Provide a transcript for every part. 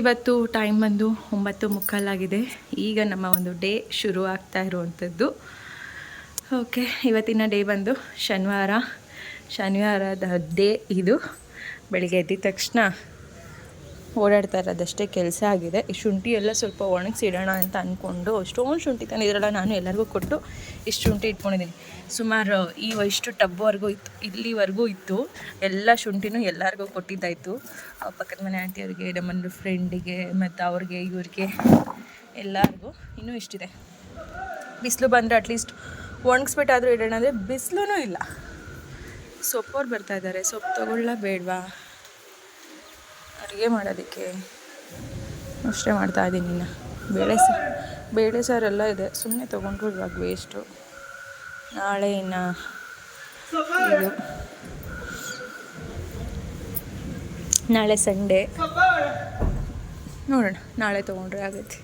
ಇವತ್ತು ಟೈಮ್ ಬಂದು ಒಂಬತ್ತು ಮುಕ್ಕಾಲಾಗಿದೆ. ಈಗ ನಮ್ಮ ಒಂದು ಡೇ ಶುರು ಆಗ್ತಾ ಇರುವಂಥದ್ದು ಓಕೆ ಇವತ್ತಿನ ಡೇ ಬಂದು ಶನಿವಾರ. ಶನಿವಾರದ ಡೇ ಇದು. ಬೆಳಿಗ್ಗೆ ಎದ್ದಿದ ತಕ್ಷಣ ಓಡಾಡ್ತಾ ಇರೋದಷ್ಟೇ ಕೆಲಸ ಆಗಿದೆ. ಈ ಶುಂಠಿ ಎಲ್ಲ ಸ್ವಲ್ಪ ಒಣಗಿಸಿಡೋಣ ಅಂತ ಅಂದ್ಕೊಂಡು ಅಷ್ಟೊಂದು ಶುಂಠಿ ತಂದಿದ್ರಲ್ಲ ನಾನು ಎಲ್ಲರಿಗೂ ಕೊಟ್ಟು ಇಷ್ಟು ಶುಂಠಿ ಇಟ್ಕೊಂಡಿದ್ದೀನಿ. ಸುಮಾರು ಈ ಇಷ್ಟು ಟಬ್ವರೆಗೂ ಇತ್ತು ಇಲ್ಲಿವರೆಗೂ ಇತ್ತು. ಎಲ್ಲ ಶುಂಠಿನೂ ಎಲ್ಲರಿಗೂ ಕೊಟ್ಟಿದ್ದಾಯಿತು. ಪಕ್ಕದ ಮನೆ ಆಂಟಿಯವ್ರಿಗೆ, ನಮ್ಮನ್ನ ಫ್ರೆಂಡಿಗೆ ಮತ್ತು ಅವ್ರಿಗೆ, ಇವ್ರಿಗೆ ಎಲ್ಲರಿಗೂ ಇನ್ನೂ ಇಷ್ಟಿದೆ. ಬಿಸಿಲು ಬಂದರೆ ಅಟ್ಲೀಸ್ಟ್ ಒಣಗಿಸ್ಬಿಟ್ಟಾದರೂ ಇಡೋಣ ಅಂದರೆ ಬಿಸಿಲೂ ಇಲ್ಲ. ಸೊಪ್ಪವ್ರು ಬರ್ತಾ ಇದ್ದಾರೆ. ಸೊಪ್ಪು ತಗೊಳ್ಳ ಬೇಡವಾ ಅಡುಗೆ ಮಾಡೋದಕ್ಕೆ ಅಷ್ಟೇ ಮಾಡ್ತಾ ಇದ್ದೀನಿ ಇನ್ನು. ಬೇಳೆ ಸ, ಬೇಳೆ ಸಾರೆಲ್ಲ ಇದೆ. ಸುಮ್ಮನೆ ತೊಗೊಂಡ್ರು ಇವಾಗ ವೇಸ್ಟು ನಾಳೆ ಇನ್ನು ಇದು. ನಾಳೆ ಸಂಡೇ. ನೋಡೋಣ. ನಾಳೆ ತೊಗೊಂಡ್ರೆ ಆಗುತ್ತೆ.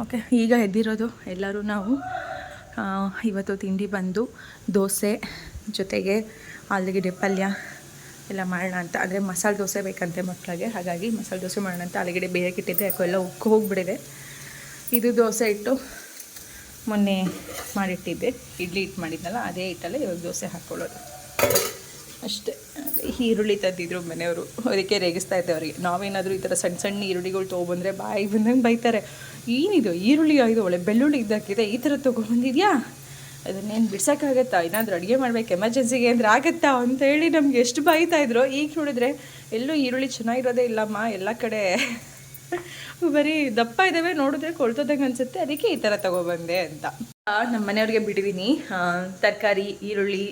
ಓಕೆ, ಈಗ ಎದ್ದಿರೋದು ಎಲ್ಲರೂ ನಾವು ಇವತ್ತು ತಿಂಡಿ ಬಂದು, ದೋಸೆ ಜೊತೆಗೆ ಆಲೂಗೆಡ್ಡೆ ಪಲ್ಯ. ಎಲ್ಲ ಮಾಡೋಣ ಅಂತ. ಅಂದರೆ ಮಸಾಲೆ ದೋಸೆ ಬೇಕಂತೆ ಮಕ್ಕಳಿಗೆ. ಹಾಗಾಗಿ ಮಸಾಲೆ ದೋಸೆ ಮಾಡೋಣ ಅಂತ. ಅಲಿಗಡೆ ಬೇರೆ ಕಿಟ್ಟಿದ್ದೆ ಯಾಕೋ ಎಲ್ಲ ಉಕ್ಕು ಹೋಗಿಬಿಡಿದೆ ಇದು ದೋಸೆ ಇಟ್ಟು ಮೊನ್ನೆ ಮಾಡಿಟ್ಟಿದ್ದೆ. ಇಡ್ಲಿ ಇಟ್ಟು ಮಾಡಿದ್ನಲ್ಲ, ಅದೇ ಹಿಟ್ಟಲ್ಲೇ ಇವಾಗ ದೋಸೆ ಹಾಕ್ಕೊಳ್ಳೋದು ಅಷ್ಟೇ. ಈರುಳ್ಳಿ ತದ್ದಿದ್ರು ಮನೆಯವರು. ಅದಕ್ಕೆ ರೇಗಿಸ್ತಾ ಇದ್ದೆ ಅವರಿಗೆ. ನಾವೇನಾದರೂ ಈ ಥರ ಸಣ್ಣ ಸಣ್ಣ ಈರುಳ್ಳಿಗಳು ತೊಗೊಬಂದರೆ ಬಾಯಿ ಬಂದಂಗೆ ಬೈತಾರೆ. ಏನಿದು? ಈರುಳ್ಳಿ ಇದು ಒಳ್ಳೆ ಬೆಳ್ಳುಳ್ಳಿ ಇದ್ದಾಕಿದೆ ಈ ಥರ ತೊಗೊಬಂದಿದ್ಯಾ ಅದನ್ನೇನು ಬಿಡ್ಸೋಕ್ಕಾಗತ್ತಾ? ಏನಾದರೂ ಅಡುಗೆ ಮಾಡಬೇಕು, ಎಮರ್ಜೆನ್ಸಿಗೆ ಅಂದರೆ ಆಗುತ್ತಾ ಅಂತ ಹೇಳಿ ನಮ್ಗೆ ಎಷ್ಟು ಬಾಯ್ತಾ ಇದ್ರು. ಈಗ ನೋಡಿದ್ರೆ ಎಲ್ಲೂ ಈರುಳ್ಳಿ ಚೆನ್ನಾಗಿರೋದೇ ಇಲ್ಲಮ್ಮ, ಎಲ್ಲ ಕಡೆ ಬರೀ ದಪ್ಪ ಇದ್ದಾವೆ ನೋಡಿದ್ರೆ ಕೊಳ್ತೋದಂಗೆ ಅನ್ಸುತ್ತೆ. ಅದಕ್ಕೆ ಈ ಥರ ತಗೊಬಂದೆ ಅಂತ. ನಮ್ಮ ಮನೆಯವ್ರಿಗೆ ಬಿಡುವಿನಿ ತರಕಾರಿ, ಈರುಳ್ಳಿ,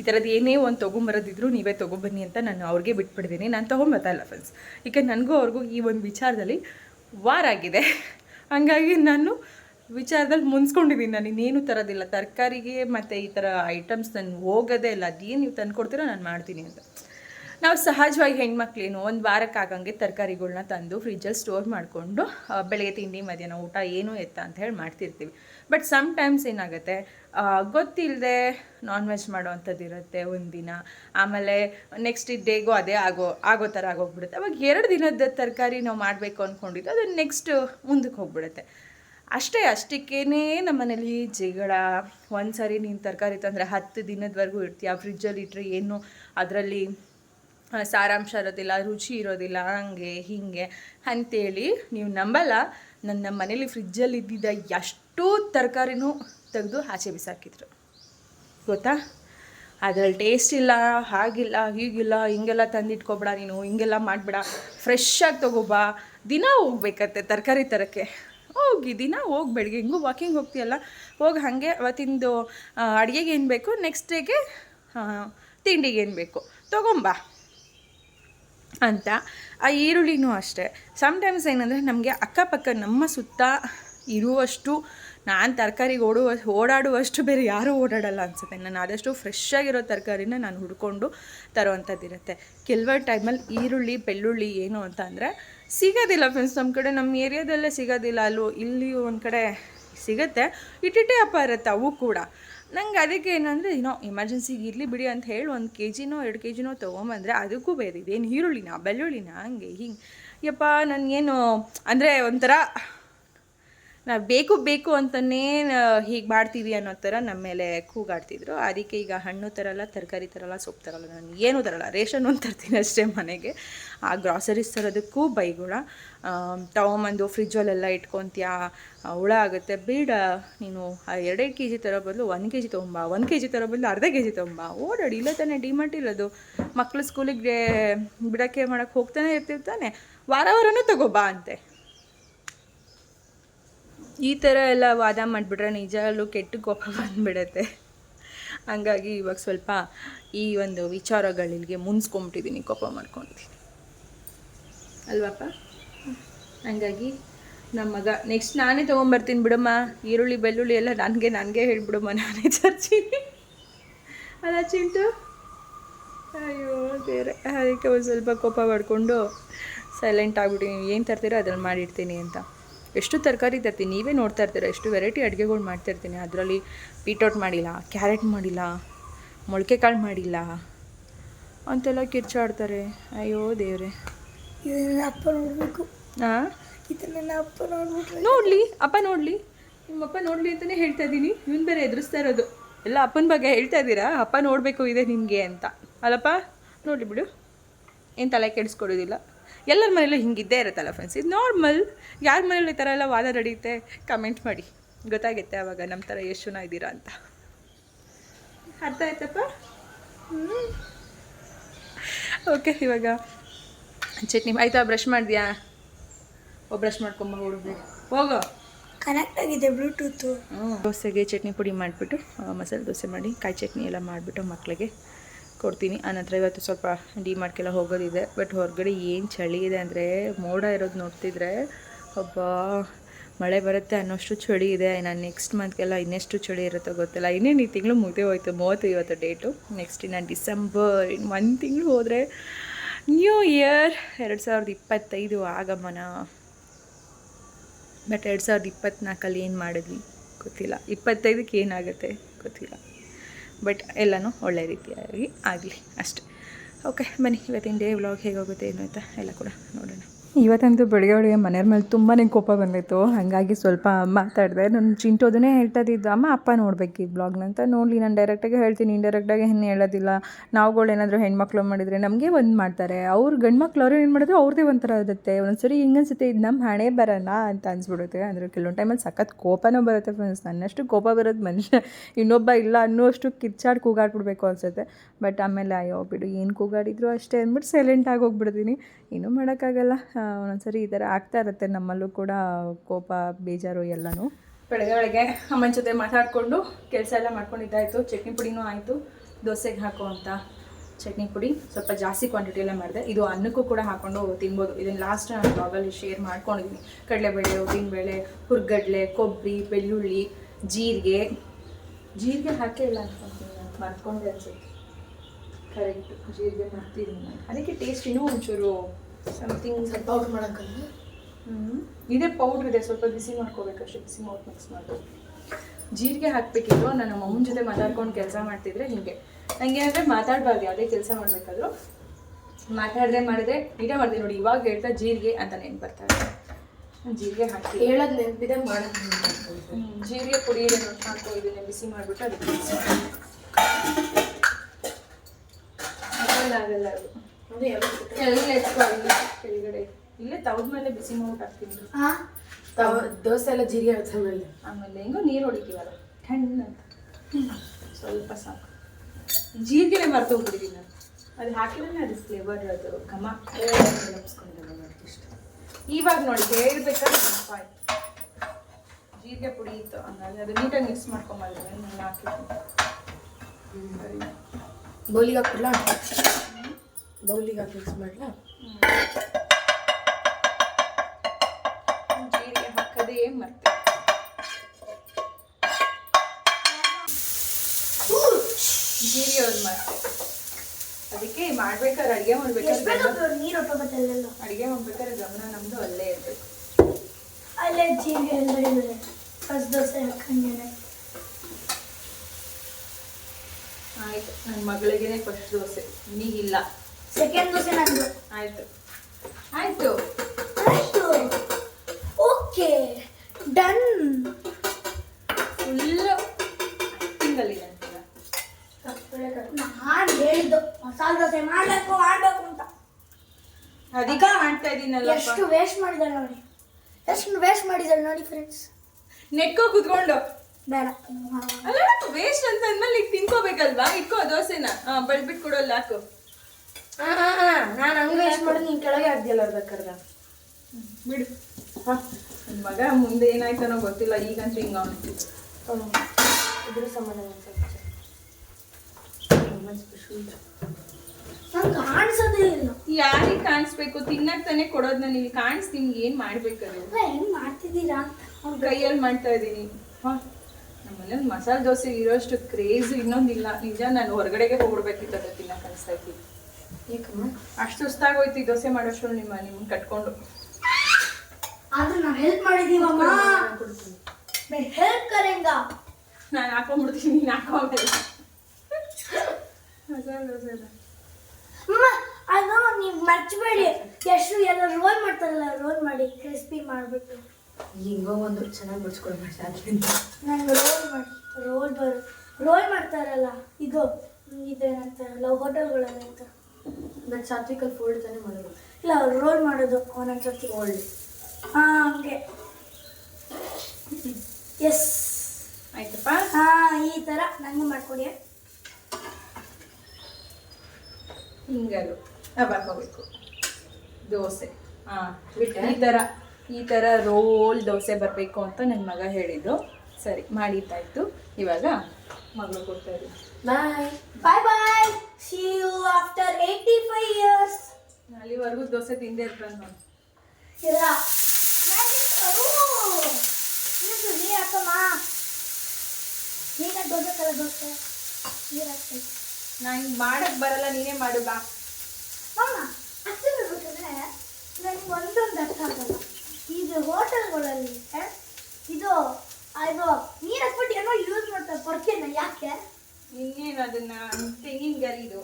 ಈ ಥರದ್ದು ಏನೇ ಒಂದು ತೊಗೊಂಬರೋದಿದ್ರು ನೀವೇ ತೊಗೊಬನ್ನಿ ಅಂತ ನಾನು ಅವ್ರಿಗೆ ಬಿಟ್ಬಿಡ್ತೀನಿ ನಾನು ತೊಗೊಂಬರ್ತಾ ಇಲ್ಲ ಫ್ರೆಂಡ್ಸ್ ಈಗ ನನಗೂ ಅವ್ರಿಗೂ ಈ ಒಂದು ವಿಚಾರದಲ್ಲಿ ವಾರ ಆಗಿದೆ ಹಂಗಾಗಿ ನಾನು ವಿಚಾರದಲ್ಲಿ ಮುನ್ಸ್ಕೊಂಡಿದ್ದೀನಿ ನಾನು, ಇನ್ನೇನು ತರೋದಿಲ್ಲ. ತರಕಾರಿಗೆ ಮತ್ತು ಈ ಥರ ಐಟಮ್ಸ್ ನಾನು ಹೋಗೋದೇ ಇಲ್ಲ. ಅದೇನು ನೀವು ತಂದು ಕೊಡ್ತೀರೋ ನಾನು ಮಾಡ್ತೀನಿ ಅಂತ. ನಾವು ಸಹಜವಾಗಿ ಹೆಣ್ಮಕ್ಳೇನು ಒಂದು ವಾರಕ್ಕೆ ಆಗಂಗೆ ತರಕಾರಿಗಳ್ನ ತಂದು ಫ್ರಿಜ್ಜಲ್ಲಿ ಸ್ಟೋರ್ ಮಾಡಿಕೊಂಡು ಬೆಳಗ್ಗೆ ತಿಂಡಿ, ಮಧ್ಯಾಹ್ನ ಊಟ ಏನು ಎತ್ತ ಅಂತ ಹೇಳಿ ಮಾಡ್ತಿರ್ತೀವಿ. ಬಟ್ ಸಮ್ ಟೈಮ್ಸ್ ಏನಾಗುತ್ತೆ ಗೊತ್ತಿಲ್ಲದೆ ನಾನ್ ವೆಜ್ ಮಾಡೋವಂಥದ್ದು ಇರುತ್ತೆ ಒಂದಿನ ಆಮೇಲೆ ನೆಕ್ಸ್ಟ್ ಡೇಗೂ ಅದೇ ಆಗೋ ಆಗೋ ಥರ ಆಗೋಗ್ಬಿಡುತ್ತೆ. ಅವಾಗ ಎರಡು ದಿನದ ತರಕಾರಿ ನಾವು ಮಾಡಬೇಕು ಅಂದ್ಕೊಂಡಿದ್ದು ಅದು ನೆಕ್ಸ್ಟ್ ಮುಂದಕ್ಕೆ ಹೋಗ್ಬಿಡುತ್ತೆ. ಅಷ್ಟೇ ಅಷ್ಟಕ್ಕೇ ನಮ್ಮ ಮನೇಲಿ ಜಗಳ. ಒಂದು ಸಾರಿ ನೀನು ತರಕಾರಿ ತಂದರೆ ಹತ್ತು ದಿನದವರೆಗೂ ಇಡ್ತೀಯ ಫ್ರಿಜ್ಜಲ್ಲಿ ಇಟ್ಟರೆ ಏನು ಅದರಲ್ಲಿ ಸಾರಾಂಶ ಇರೋದಿಲ್ಲ, ರುಚಿ ಇರೋದಿಲ್ಲ, ಹಂಗೆ ಹೀಗೆ ಅಂತೇಳಿ ನೀವು ನಂಬಲ್ಲ. ನನ್ನ ಮನೇಲಿ ಫ್ರಿಜ್ಜಲ್ಲಿ ಇದ್ದಿದ್ದ ಎಷ್ಟೋ ತರಕಾರಿನೂ ತೆಗೆದು ಆಚೆ ಬಿಸಾಕಿದ್ರು. ಗೊತ್ತಾ? ಅದರಲ್ಲಿ ಟೇಸ್ಟ್ ಇಲ್ಲ, ಹಾಗಿಲ್ಲ, ಹೀಗಿಲ್ಲ, ಹಿಂಗೆಲ್ಲ ತಂದಿಟ್ಕೊಬೇಡ ನೀನು, ಹಿಂಗೆಲ್ಲ ಮಾಡಬೇಡ. ಫ್ರೆಶ್ ಆಗಿ ತಗೋಬಾ. ದಿನ ಹೋಗ್ಬೇಕತ್ತೆ ತರಕಾರಿ ತರಕ್ಕೆ. ಹೋಗಿ ದಿನ ಹೋಗಿ ಬೆಳಗ್ಗೆ. ಹಿಂಗೂ ವಾಕಿಂಗ್ ಹೋಗ್ತೀಯಲ್ಲ? ಹೋಗಿ ಹಾಗೆ ಅವತ್ತಿಂದು ಅಡುಗೆಗೆ ಏನು ಬೇಕು? ನೆಕ್ಸ್ಟ್ ಡೇಗೆ ತಿಂಡಿಗೆ ಏನು ಬೇಕು? ತೊಗೊಂಬಾ. ಅಂತ. ಆ ಈರುಳ್ಳಿನೂ ಅಷ್ಟೇ. ಸಮ್ಟೈಮ್ಸ್ ಏನಂದರೆ ನಮಗೆ ಅಕ್ಕಪಕ್ಕ ನಮ್ಮ ಸುತ್ತ ಇರುವಷ್ಟು, ನಾನು ತರಕಾರಿಗೆ ಓಡುವ, ಓಡಾಡುವಷ್ಟು ಬೇರೆ ಯಾರೂ ಓಡಾಡಲ್ಲ ಅನಿಸುತ್ತೆ. ನಾನು ಆದಷ್ಟು ಫ್ರೆಶ್ ಆಗಿರೋ ತರಕಾರಿನ ನಾನು ಹುಡ್ಕೊಂಡು ತರೋವಂಥದ್ದಿರುತ್ತೆ. ಕೆಲವರು ಟೈಮಲ್ಲಿ ಈರುಳ್ಳಿ, ಬೆಳ್ಳುಳ್ಳಿ ಏನು ಅಂತ ಅಂದರೆ ಸಿಗೋದಿಲ್ಲ ಫ್ರೆಂಡ್ಸ್ ನಮ್ಮ ಕಡೆ ನಮ್ಮ ಏರಿಯಾದಲ್ಲೇ ಸಿಗೋದಿಲ್ಲ. ಅಲ್ಲೂ ಇಲ್ಲಿ ಒಂದು ಕಡೆ ಸಿಗುತ್ತೆ. ಇಟ್ಟಿಟ್ಟೆ ಹಬ್ಬ ಇರುತ್ತೆ, ಅವು ಕೂಡ. ನಂಗೆ ಅದಕ್ಕೆ ಏನಂದರೆ ಏನೋ ಎಮರ್ಜೆನ್ಸಿಗೆ ಇರಲಿ ಬಿಡಿ ಅಂತ ಹೇಳಿ ಒಂದು ಕೆ ಜಿನೋ ಎರಡು ಕೆ ಜಿನೋ ತೊಗೊಂಬಂದರೆ ಅದಕ್ಕೂ ಬೇರೆ ಇದೇನು ಈರುಳ್ಳಿನ, ಬೆಳ್ಳುಳ್ಳಿನ, ಹಂಗೆ, ಹಿಂಗೆ. ಯಪ್ಪ, ನನಗೇನು, ಅಂದರೆ ಒಂಥರ ನಾವು ಬೇಕು ಬೇಕು ಅಂತಲೇ ಹೀಗೆ ಮಾಡ್ತೀವಿ ಅನ್ನೋ ಥರ ನಮ್ಮ ಮೇಲೆ ಕೂಗಾಡ್ತಿದ್ರು. ಅದಕ್ಕೆ ಈಗ ಹಣ್ಣು ತರಲ್ಲ, ತರಕಾರಿ ತರಲ್ಲ, ಸೊಪ್ಪು ತರಲ್ಲ, ನಾನು ಏನೂ ತರಲ್ಲ. ರೇಷನ್ ಒಂದು ತರ್ತೀನಿ ಅಷ್ಟೇ ಮನೆಗೆ. ಆ ಗ್ರಾಸರೀಸ್ ತರೋದಕ್ಕೂ ಬೈಗುಳ. ತಗೊಂಬಂದು ಫ್ರಿಜ್ಜಲ್ಲೆಲ್ಲ ಇಟ್ಕೊತೀಯಾ ಹುಳ ಆಗುತ್ತೆ. ಬೇಡ, ನೀನು ಎರಡೆರಡು ಕೆ ಜಿ ತರೋ ಬದಲು ಒಂದು ಕೆ ಜಿ ತೊಗೊಂಬ, ಒಂದು ಕೆ ಜಿ ತರೋ ಬದಲು ಅರ್ಧ ಕೆ ಜಿ ತೊಗೊಂಬ. ಓಡಾಡಿ, ಇಲ್ಲ ತಾನೆ, ಡಿಮಾರ್ಟ್ ಇರೋದು. ಮಕ್ಕಳು ಸ್ಕೂಲಿಗೆ ಬಿಡೋಕ್ಕೆ ಮಾಡೋಕ್ಕೆ ಹೋಗ್ತಾನೆ ಇರ್ತಿರ್ತಾನೆ ವಾರ ವಾರನೂ ತಗೋಬಾ ಅಂತೆ. ಈ ಥರ ಎಲ್ಲ ವಾದ ಮಾಡಿಬಿಟ್ರೆ ನಿಜಲ್ಲೂ ಕೆಟ್ಟ ಕೋಪ ಬಂದುಬಿಡತ್ತೆ. ಹಂಗಾಗಿ ಇವಾಗ ಸ್ವಲ್ಪ ಈ ಒಂದು ವಿಚಾರಗಳಿಗೆ ಮುನ್ಸ್ಕೊಂಬಿಟ್ಟಿದ್ದೀನಿ ಕೋಪ ಮಾಡ್ಕೊಂಡಿದ್ದೀನಿ ಅಲ್ವಪ್ಪ? ಹಂಗಾಗಿ ನಮ್ಮ ಮಗ ನೆಕ್ಸ್ಟ್ ನಾನೇ ತೊಗೊಂಬರ್ತೀನಿ ಬಿಡಮ್ಮ. ಈರುಳ್ಳಿ, ಬೆಳ್ಳುಳ್ಳಿ ಎಲ್ಲ ನನಗೆ ನನಗೆ ಹೇಳಿಬಿಡಮ್ಮ ನಾನೇ ತರ್ತೀನಿ ಅಲ್ಲ ಚಿಂಟು? ಅಯ್ಯೋ, ಬೇರೆ. ಅದಕ್ಕೆ ಒಂದು ಸ್ವಲ್ಪ ಕೋಪ ಮಾಡಿಕೊಂಡು ಸೈಲೆಂಟ್ ಆಗ್ಬಿಟ್ಟಿನಿ ಏನು ತರ್ತೀರೋ ಅದನ್ನು ಮಾಡಿಡ್ತೀನಿ ಅಂತ. ಎಷ್ಟು ತರಕಾರಿ ತರ್ತೀನಿ? ನೀವೇ ನೋಡ್ತಾ ಇರ್ತೀರ. ಎಷ್ಟು ವೆರೈಟಿ ಅಡುಗೆಗಳು ಮಾಡ್ತಿರ್ತೀನಿ ಅದರಲ್ಲಿ ಪೀಟೌಟ್ ಮಾಡಿಲ್ಲ ಕ್ಯಾರೆಟ್ ಮಾಡಿಲ್ಲ ಮೊಳಕೆ ಕಾಳು ಮಾಡಿಲ್ಲ ಅಂತೆಲ್ಲ ಕಿರ್ಚಾಡ್ತಾರೆ. ಅಯ್ಯೋ ದೇವ್ರೆ. ಅಪ್ಪ ನೋಡಬೇಕು. ಹಾಂ ಇದನ್ನ ಅಪ್ಪ ನೋಡ್ಬಿಟ್ರೆ ನೋಡಲಿ ಅಪ್ಪ ನೋಡಲಿ. ನಿಮ್ಮಪ್ಪ ನೋಡಲಿ ಅಂತಲೇ ಹೇಳ್ತಾ ಇದ್ದೀನಿ ಇವನ್ ಬೇರೆ ಎದುರಿಸ್ತಾ ಇರೋದು. ಎಲ್ಲ ಅಪ್ಪನ ಬಗ್ಗೆ ಹೇಳ್ತಾ ಇದ್ದೀರಾ? ಅಪ್ಪ ನೋಡಬೇಕು ಇದೆ ನಿಮಗೆ ಅಂತ. ಅಲ್ಲಪ್ಪ ನೋಡಲಿ ಬಿಡು. ಏನು ತಲೆ ಕೆಡಿಸ್ಕೊಡೋದಿಲ್ಲ. ಎಲ್ಲರ ಮನೇಲೂ ಹಿಂಗಿದ್ದೇ ಇರುತ್ತಲ್ಲ ಫ್ರೆಂಡ್ಸ್ ಇದು ನಾರ್ಮಲ್ ಯಾರ ಮನೇಲಿ ಈ ಥರ ಎಲ್ಲ ವಾದ ನಡೆಯುತ್ತೆ ಕಮೆಂಟ್ ಮಾಡಿ. ಗೊತ್ತಾಗುತ್ತೆ ಅವಾಗ ನಮ್ಮ ಥರ ಎಷ್ಟು ಜನ ಇದ್ದೀರಾ ಅಂತ. ಅರ್ಥ ಆಯ್ತಪ್ಪ? ಓಕೆ ಇವಾಗ ಚಟ್ನಿ ಆಯ್ತಾ ಬ್ರಷ್ ಮಾಡಿದ್ಯಾ? ಓ ಬ್ರಷ್ ಮಾಡ್ಕೊಂಬ ಹುಡುಗಿ ಹೋಗೋ. ಕನೆಕ್ಟ್ ಆಗಿದೆ ಬ್ಲೂಟೂತು ದೋಸೆಗೆ ಚಟ್ನಿ ಪುಡಿ ಮಾಡಿಬಿಟ್ಟು ಮಸಾಲೆ ದೋಸೆ ಮಾಡಿ ಕಾಯಿ ಚಟ್ನಿ ಎಲ್ಲ ಮಾಡಿಬಿಟ್ಟು ಮಕ್ಕಳಿಗೆ ಕೊಡ್ತೀನಿ. ಆನಂತರ ಇವತ್ತು ಸ್ವಲ್ಪ ಡಿ ಮಾಡ್ಕೆಲ್ಲ ಹೋಗೋದಿದೆ. ಬಟ್ ಹೊರಗಡೆ ಏನು ಚಳಿ ಇದೆ ಅಂದರೆ ಮೋಡ ಇರೋದು ನೋಡ್ತಿದ್ರೆ ಒಬ್ಬ ಮಳೆ ಬರುತ್ತೆ ಅನ್ನೋಷ್ಟು ಚಳಿ ಇದೆ. ನಾನು ನೆಕ್ಸ್ಟ್ ಮಂತ್ಗೆಲ್ಲ ಇನ್ನೆಷ್ಟು ಚಳಿ ಇರುತ್ತೋ ಗೊತ್ತಿಲ್ಲ. ಇನ್ನೇನು ಈ ತಿಂಗಳು ಮುಗಿದೇ ಹೋಯ್ತು, ಮೂವತ್ತು ಇವತ್ತು ಡೇಟು ನೆಕ್ಸ್ಟ್ ಇನ್ನು ಡಿಸೆಂಬರ್ ಇನ್ನು ಒಂದು ತಿಂಗಳು ಹೋದರೆ ನ್ಯೂ ಇಯರ್ ಎರಡು ಸಾವಿರದ ಇಪ್ಪತ್ತೈದು ಆಗಮನ ಬಟ್ ಎರಡು ಸಾವಿರದ ಇಪ್ಪತ್ತ್ನಾಲ್ಕಲ್ಲಿ ಏನು ಮಾಡಿದ್ವಿ ಗೊತ್ತಿಲ್ಲ. ಇಪ್ಪತ್ತೈದಕ್ಕೆ ಏನಾಗುತ್ತೆ ಗೊತ್ತಿಲ್ಲ. ಬಟ್ ಎಲ್ಲನೂ ಒಳ್ಳೆ ರೀತಿಯಾಗಿ ಆಗಲಿ ಅಷ್ಟೆ. ಓಕೆ ಬನ್ನಿ, ಇವತ್ತಿನ ಡೇ ವ್ಲಾಗ್ ಹೇಗೋಗುತ್ತೆ ಏನು ಅಂತ ಎಲ್ಲ ಕೂಡ ನೋಡೋಣ. ಇವತ್ತಂತೂ ಬೆಳಗ್ಗೆ ಒಳಗೆ ಮನೆಯವ್ರ ಮೇಲೆ ತುಂಬಾ ಕೋಪ ಬಂದಿತ್ತು. ಹಾಗಾಗಿ ಸ್ವಲ್ಪ ಮಾತಾಡಿದೆ. ನನ್ನ ಚಿಂಟು ಅದನ್ನೇ ಹೇಳ್ತಾ ಇದ್ದಿದ್ದು ಅಮ್ಮ, ಅಪ್ಪ ನೋಡ್ಬೇಕು ಈ ಬ್ಲಾಗ್ನ ಅಂತ ನೋಡಲಿ, ನಾನು ಡೈರೆಕ್ಟಾಗಿ ಹೇಳ್ತೀನಿ ಇಂಡೈರೆಕ್ಟಾಗಿ ಏನು ಹೇಳೋದಿಲ್ಲ. ನಾವುಗಳು ಏನಾದರೂ ಹೆಣ್ಮಕ್ಳು ಮಾಡಿದರೆ ನಮಗೆ ಒಂದು ಮಾಡ್ತಾರೆ. ಅವ್ರು ಗಂಡು ಮಕ್ಳು ಅವ್ರು ಏನು ಮಾಡಿದ್ರು ಅವ್ರದ್ದೇ ಒಂಥರ ಇರುತ್ತೆ. ಒಂದೊಂದ್ಸರಿ ಹಿಂಗೆ ಅನ್ಸುತ್ತೆ, ಇದು ನಮ್ಮ ಹಣೆ ಬರೋಣ ಅಂತ ಅನ್ಸ್ಬಿಡುತ್ತೆ. ಅಂದರೆ ಕೆಲವೊಂದು ಟೈಮಲ್ಲಿ ಸಖತ್ ಕೋಪನೂ ಬರುತ್ತೆ ಫ್ರೆಂಡ್ಸ್ ನನ್ನಷ್ಟು ಕೋಪ ಬರೋದು ಮನುಷ್ಯ ಇನ್ನೊಬ್ಬ ಇಲ್ಲ ಅನ್ನೋಷ್ಟು ಕಿಚ್ಚಾಡಿ ಕೂಗಾಡ್ಬಿಡ್ಬೇಕು ಅನ್ಸುತ್ತೆ. ಬಟ್ ಆಮೇಲೆ, ಅಯ್ಯೋ, ಬಿಡು, ಏನು ಕೂಗಾಡಿದ್ರು ಅಷ್ಟೇ ಅಂದ್ಬಿಟ್ಟು ಸೈಲೆಂಟ್ ಆಗಿ ಹೋಗ್ಬಿಡ್ತೀನಿ. ಏನೂ ಮಾಡೋಕ್ಕಾಗಲ್ಲ. ಒಂದೊಂದ್ಸರಿ ಈ ಥರ ಆಗ್ತಾ ಇರುತ್ತೆ ನಮ್ಮಲ್ಲೂ ಕೂಡ ಕೋಪ, ಬೇಜಾರು ಎಲ್ಲನೂ. ಬೆಳಗ್ಗೆ ಬೆಳಗ್ಗೆ ಅಮ್ಮನ ಜೊತೆ ಮಾತಾಡಿಕೊಂಡು ಕೆಲಸ ಎಲ್ಲ ಮಾಡ್ಕೊಂಡಿದ್ದಾಯಿತು. ಚಟ್ನಿ ಪುಡಿನೂ ಆಯಿತು. ದೋಸೆಗೆ ಹಾಕುವಂಥ ಚಟ್ನಿ ಪುಡಿ. ಸ್ವಲ್ಪ ಜಾಸ್ತಿ ಕ್ವಾಂಟಿಟಿಯಲ್ಲೇ ಮಾಡಿದೆ. ಇದು ಅನ್ನಕ್ಕೂ ಕೂಡ ಹಾಕೊಂಡು ತಿನ್ಬೋದು. ಇದನ್ನು ಲಾಸ್ಟ್ ನಾನು ಬ್ಲಾಗಲ್ಲಿ ಶೇರ್ ಮಾಡ್ಕೊಂಡಿದ್ದೀನಿ ಕಡಲೆಬೇಳೆ, ಉದ್ದಿನಬೇಳೆ, ಹುರ್ಗಡ್ಲೆ, ಕೊಬ್ಬರಿ, ಬೆಳ್ಳುಳ್ಳಿ, ಜೀರಿಗೆ. ಜೀರಿಗೆ ಹಾಕೇ ಇಲ್ಲ ಅನ್ಕೊಂತೀನಿ ಮರ್ತ್ಕೊಂಡೆ ಅನ್ಸುತ್ತೆ. ಕರೆಕ್ಟ್ ಜೀರಿಗೆ ಮಾಡ್ತಿದ್ದೀನಿ ಅದಕ್ಕೆ ಟೇಸ್ಟ್ ಇನ್ನೂ ಒಂಚೂರು ಸಮಥಿಂಗ್ ಸ್ವಲ್ಪ ಪೌಡ್ರ್ ಮಾಡೋಕ್ಕಲ್ಲ ಹ್ಞೂ ಇದೇ ಪೌಡ್ರ್ ಇದೆ ಸ್ವಲ್ಪ ಬಿಸಿ ಮಾಡ್ಕೋಬೇಕಷ್ಟೇ ಬಿಸಿ ಮೌತ್ ಮಿಕ್ಸ್ ಮಾಡಬೇಕು ಜೀರಿಗೆ ಹಾಕ್ಬೇಕಿತ್ತು ನಾನು ಅಮ್ಮನ ಜೊತೆ ಮಾತಾಡ್ಕೊಂಡು ಕೆಲಸ ಮಾಡ್ತಿದ್ರೆ ಹಿಂಗೆ. ನಂಗೆ ಅಂದರೆ ಮಾತಾಡಬಾರ್ದು ಯಾವುದೇ ಕೆಲಸ ಮಾಡಬೇಕಾದ್ರೂ. ಮಾತಾಡದೆ ಮಾಡಿದ್ರೆ ಇದೇ ಮಾಡಿದೆ ನೋಡಿ ಇವಾಗ ಹೇಳ್ತಾ ಜೀರಿಗೆ ಅಂತ ನೆನ್ಪು ಬರ್ತಾ ಇದೆ ಜೀರಿಗೆ ಹಾಕಿ ಹೇಳೋದು ನೆನಪಿದೆ ಮಾಡೋದು ಹ್ಞೂ ಜೀರಿಗೆ ಪುಡಿ ಹಾಕೋ ಇದನ್ನೇ ಬಿಸಿ ಮಾಡಿಬಿಟ್ಟು ಅದಕ್ಕೆ ಆಗಲ್ಲ ಅದು ಕೆಳಗಡೆ. ಇಲ್ಲೇ ತವದ ಮೇಲೆ ಬಿಸಿ ಮಾಡ್ಬಿಟ್ಟು ಹಾಕ್ತೀನಿ. ಹಾ? ತಾವ್ ದೋಸೆ ಎಲ್ಲ ಜೀರಿಗೆ ಹಾಕ್ಸ ಮೇಲೆ ಆಮೇಲೆ ಹೆಂಗೋ ನೀರು ಹೊಡಿತೀವಲ್ಲ ತಣ್ಣ ಸ್ವಲ್ಪ ಸಾಕು. ಜೀರಿಗೆನೆ ಮರ್ತು ಹೋಗ್ಬಿಟ್ಟಿದ್ದೀನಿ ನಾನು. ಅದು ಹಾಕಿದ್ರೆ ಅದು ಫ್ಲೇವರ್ ಅದು ಘಮ. ಇವಾಗ ನೋಡಿ ಹೇಳ್ಬೇಕಾದ್ರೆ ನೆನಪು ಆಯ್ತು ಜೀರಿಗೆ ಪುಡಿ ಇತ್ತು ಹಂಗಾಗಿ ಅದು ನೀಟಾಗಿ ಮಿಕ್ಸ್ ಮಾಡ್ಕೊಂಬಂದ್ರೆ ನಾನು ಹಾಕಿದ್ದೀನಿ. ಬೋಲಿಗೆ ಹಾಕ್ಬಿಡ್ಲಾ? ಬೌಲಿಗೆ ಹಾಕಿ ಮಿಕ್ಸ್ ಮಾಡ್ಲಾ? ಜೀರಿಗೆ ಹಾಕದೇ ಮರ್ತೆ. ಜೀರಿಗೆ ಒಂದು ಮರ್ತೆ. ಅದಕ್ಕೆ ಮಾಡ್ಬೇಕಾದ್ರೆ ಅಡುಗೆ ಮಾಡ್ಬೇಕಾದ್ರೆ ನೀರು ಹೊಟ್ಟೋಗುತ್ತೆ ಅಲ್ಲೆಲ್ಲ ಅಡುಗೆ ಮಾಡ್ಬೇಕಾದ್ರೆ ಗಮನ ನಮ್ಮದು ಅಲ್ಲೇ ಇರಬೇಕು. ಅಲ್ಲೇ ಜೀರಿಗೆ ಎಲ್ಲ ಫಸ್ಟ್ ದೋಸೆ ಹಾಕೊಂಡೇನೆ ಆಯ್ತು ನನ್ನ ಮಗಳಿಗೇನೆ ಫಸ್ಟ್ ದೋಸೆ. ನಿನಗಿಲ್ಲ ಸೆಕೆಂಡ್ ದೋಸೆ ನಂದು. ಆಯ್ತು. ಆಯ್ತು. ಆಯ್ತು. ಓಕೆ. ಡನ್. ಫುಲ್ ತಿಂಗಳಿಗೆ ನಾನು ಹೇಳಿದ್ದು ಮಸಾಲೆ ದೋಸೆ ಮಾಡಬೇಕು ಮಾಡಬೇಕು ಅಂತ. ಅದಕ್ಕೆ ಮಾಡ್ತಾ ಇದ್ದೀನಲ್ಲ ಎಷ್ಟು ವೇಸ್ಟ್ ಮಾಡಿದಾಳೆ ನೋಡಿ. ಎಷ್ಟು ವೇಸ್ಟ್ ಮಾಡಿದಾಳೆ ನೋಡಿ ಫ್ರೆಂಡ್ಸ್ ನೆಕ್ಕೋ ಕುತ್ಕೊಂಡು. ಬೇಡ. ಅಲ್ಲ ವೇಸ್ಟ್ ಅಂತ ಅಂದ್ಮೇಲೆ ಈಗ ತಿನ್ಕೋಬೇಕಲ್ವಾ? ಇಟ್ಕೋ ದೋಸೆನ. ಹಾ ಬಳ್ಬಿಟ್ಟು ಕೊಡೋಲ್ಲ ಹಾಕು ನಾನು ಹಂಗೆ ವೇಸ್ಟ್ ಮಾಡಿ ನೀನು ಕೆಳಗೆ ಹಾಕ್ದಿಲ್ಲ ಬೇಕಾದ್ರೆ ಬಿಡು. ಹಾಂ? ನನ್ನ ಮಗ ಮುಂದೆ ಏನಾಯ್ತಾನೋ ಗೊತ್ತಿಲ್ಲ ಈಗಂತೂ ಹಿಂಗ ಅವನು ಇದ್ರ ಸಂಬಂಧ ಕಾಣಿಸೋದೇ ಇಲ್ಲ. ಯಾರಿಗೆ ಕಾಣಿಸ್ಬೇಕು? ತಿನ್ನಕ್ ತಾನೇ ಕೊಡೋದ್ ನಾನು. ಇಲ್ಲಿ ಕಾಣಿಸ್ ನಿಮ್ಗೆ ಏನ್ ಮಾಡ್ಬೇಕಾದ್ರೆ ಹೆಂಗೆ ಮಾಡ್ತಿದ್ದೀರಾ? ಅವ್ನ ಕೈಯಲ್ಲಿ ಮಾಡ್ತಾ ಇದ್ದೀನಿ. ಹಾಂ? ನಮ್ಮನೇಲಿ ಮಸಾಲೆ ದೋಸೆ ಇರೋಷ್ಟು ಕ್ರೇಜ್ ಇನ್ನೊಂದಿಲ್ಲ. ನಿಜ ನಾನು ಹೊರಗಡೆಗೆ ಹೋಗ್ಬಿಡ್ಬೇಕಿತ್ತು ಅದು ತಿನ್ನಕ್ ಅನಿಸ್ತಾ ಇತ್ತು ಅಷ್ಟು ಸುಸ್ತಾಗೋಯ್ತು ಈ ದೋಸೆ ಮಾಡೋಷ್ಟು ನಿಮ್ಮ ನಿಮ್ಗೆ ಕಟ್ಕೊಂಡು. ಆದ್ರೆ ನಾವು ಹೆಲ್ಪ್ ಮಾಡಿದೀವಮ್ಮ. ಹೆಲ್ಪ್ ಕರೆಂಗ. ನಾನು ಹಾಕೊಂಡ್ಬಿಡ್ತೀನಿ ನೀನು ಹಾಕೋ ಅಮ್ಮ ಅದು ನೀವು ಮರ್ಚಬೇಡಿ. ಎಷ್ಟು ಎಲ್ಲ ರೋಲ್ ಮಾಡ್ತಾರಲ್ಲ ರೋಲ್ ಮಾಡಿ ಕ್ರಿಸ್ಪಿ ಮಾಡಿಬಿಟ್ಟು. ಹಿಂಗೋ ಒಂದು ಚೆನ್ನಾಗಿ ಮುಚ್ಕೊಳ್ಬೇಕು ಅದಕ್ಕೆ ನಂಗೆ ರೋಲ್ ಮಾಡಿ ರೋಲ್ ಬರು ರೋಲ್ ಮಾಡ್ತಾರಲ್ಲ ಇದು ಇದೇನಂತಾರಲ್ಲ ಹೋಟೆಲ್ಗಳಲ್ಲಿ ಅಂತ ನಾನು ಸಾತ್ವಿಕಲ್ಲಿ ಫೋಲ್ಡ್ ತಾನೇ ಮಾಡೋದು. ಇಲ್ಲ ಅವ್ರು ರೋಲ್ ಮಾಡೋದು ಒಂದೊಂದು ಸರ್ತಿ ಫೋಲ್ಡ್ ಹಾಂ ಹಂಗೆ. ಎಸ್ ಆಯ್ತಪ್ಪ? ಹಾಂ ಈ ಥರ ನಂಗೆ ಮಾಡ್ಕೊಡಿ. ಹಿಂಗದು. ಬರ್ಕೋಬೇಕು ದೋಸೆ. ಹಾಂ ಬಿಟ್ಟು ಈ ಥರ ಈ ಥರ ರೋಲ್ ದೋಸೆ ಬರಬೇಕು ಅಂತ ನನ್ನ ಮಗ ಹೇಳಿದ್ದು. ಸರಿ ಮಾಡಿದ್ದಾಯ್ತು ಇವಾಗ ಮಗಳು ಕೊಡ್ತಾ ಇದ್ದೀನಿ. Bye bye bye see you after eighty five years ಅಲ್ಲಿವರೆಗೂ ದೋಸೆ ತಿಂದೇ ಇರ್ತಾನೆ ನಾನು ಇಲ್ಲ. ನೀರು ನೀ ಹಾಕಮ್ಮ ನೀರ ದೋಸೆ ತರ ದೋಸೆ. ನೀರು ಹಾಕ್ತೀನಿ ನಾನು ಹಿಂಗೆ ಮಾಡಕ್ಕೆ ಬರಲ್ಲ ನೀನೇ ಮಾಡು ಬಾ. ಅಮ್ಮ ಅಷ್ಟು ಹೇಳ್ಬೇಕಂದ್ರೆ ನನಗೆ ಒಂದೊಂದು ಅರ್ಥ ಆಗಲ್ಲ. ಇದು ಹೋಟೆಲ್ಗಳಲ್ಲಿ ಇದು ಇದು ನೀರು ಹಾಕ್ಬಿಟ್ಟು ಏನೋ ಯೂಸ್ ಮಾಡ್ತಾರೆ ಪೊರ್ಕೆನ ಯಾಕೆ? ಇನ್ನೇನು ಅದನ್ನ ತೆಂಗಿನ ಗರಿದು?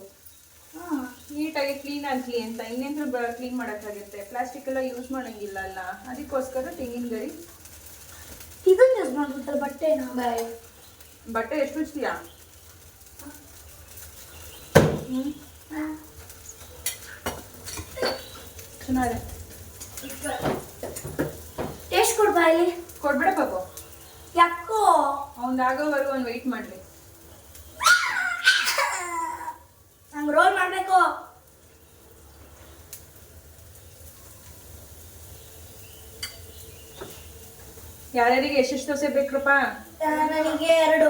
ನೀಟಾಗಿ ಕ್ಲೀನ್ ಆಗಲಿ ಅಂತ. ಇನ್ನೇನು ಕ್ಲೀನ್ ಮಾಡೋಕ್ಕಾಗುತ್ತೆ. ಪ್ಲಾಸ್ಟಿಕ್ ಎಲ್ಲ ಯೂಸ್ ಮಾಡೋಂಗಿಲ್ಲ ಅಲ್ಲ. ಅದಕ್ಕೋಸ್ಕರ ತೆಂಗಿನ ಗರಿ. ಇದನ್ನ ಯೂಸ್ ಮಾಡ್ಬಿಡ್ತಾರೆ ಬಟ್ಟೆ ಬಟ್ಟೆ ಎಷ್ಟು ಹ್ಞೂ ಚೆನ್ನಾಗಿದೆ ಟೇಸ್ಟ್ ಕೊಡ್ಬಾ ಇಲ್ಲಿ ಕೊಡ್ಬೇಡ ಪಾಪು. ಯಾಕೋ? ಅವ್ನು ಆಗೋವರೆಗೂ ಅವ್ನು ವೆಯ್ಟ್ ಮಾಡಲಿ. ರೋಲ್ ಮಾಡಬೇಕು. ಯಾರ್ಯಾರಿಗೆ ಎಷ್ಟೆಷ್ಟು ದೋಸೆ ಬೇಕ್ರಪ್ಪ? ನನಗೆ ಎರಡು.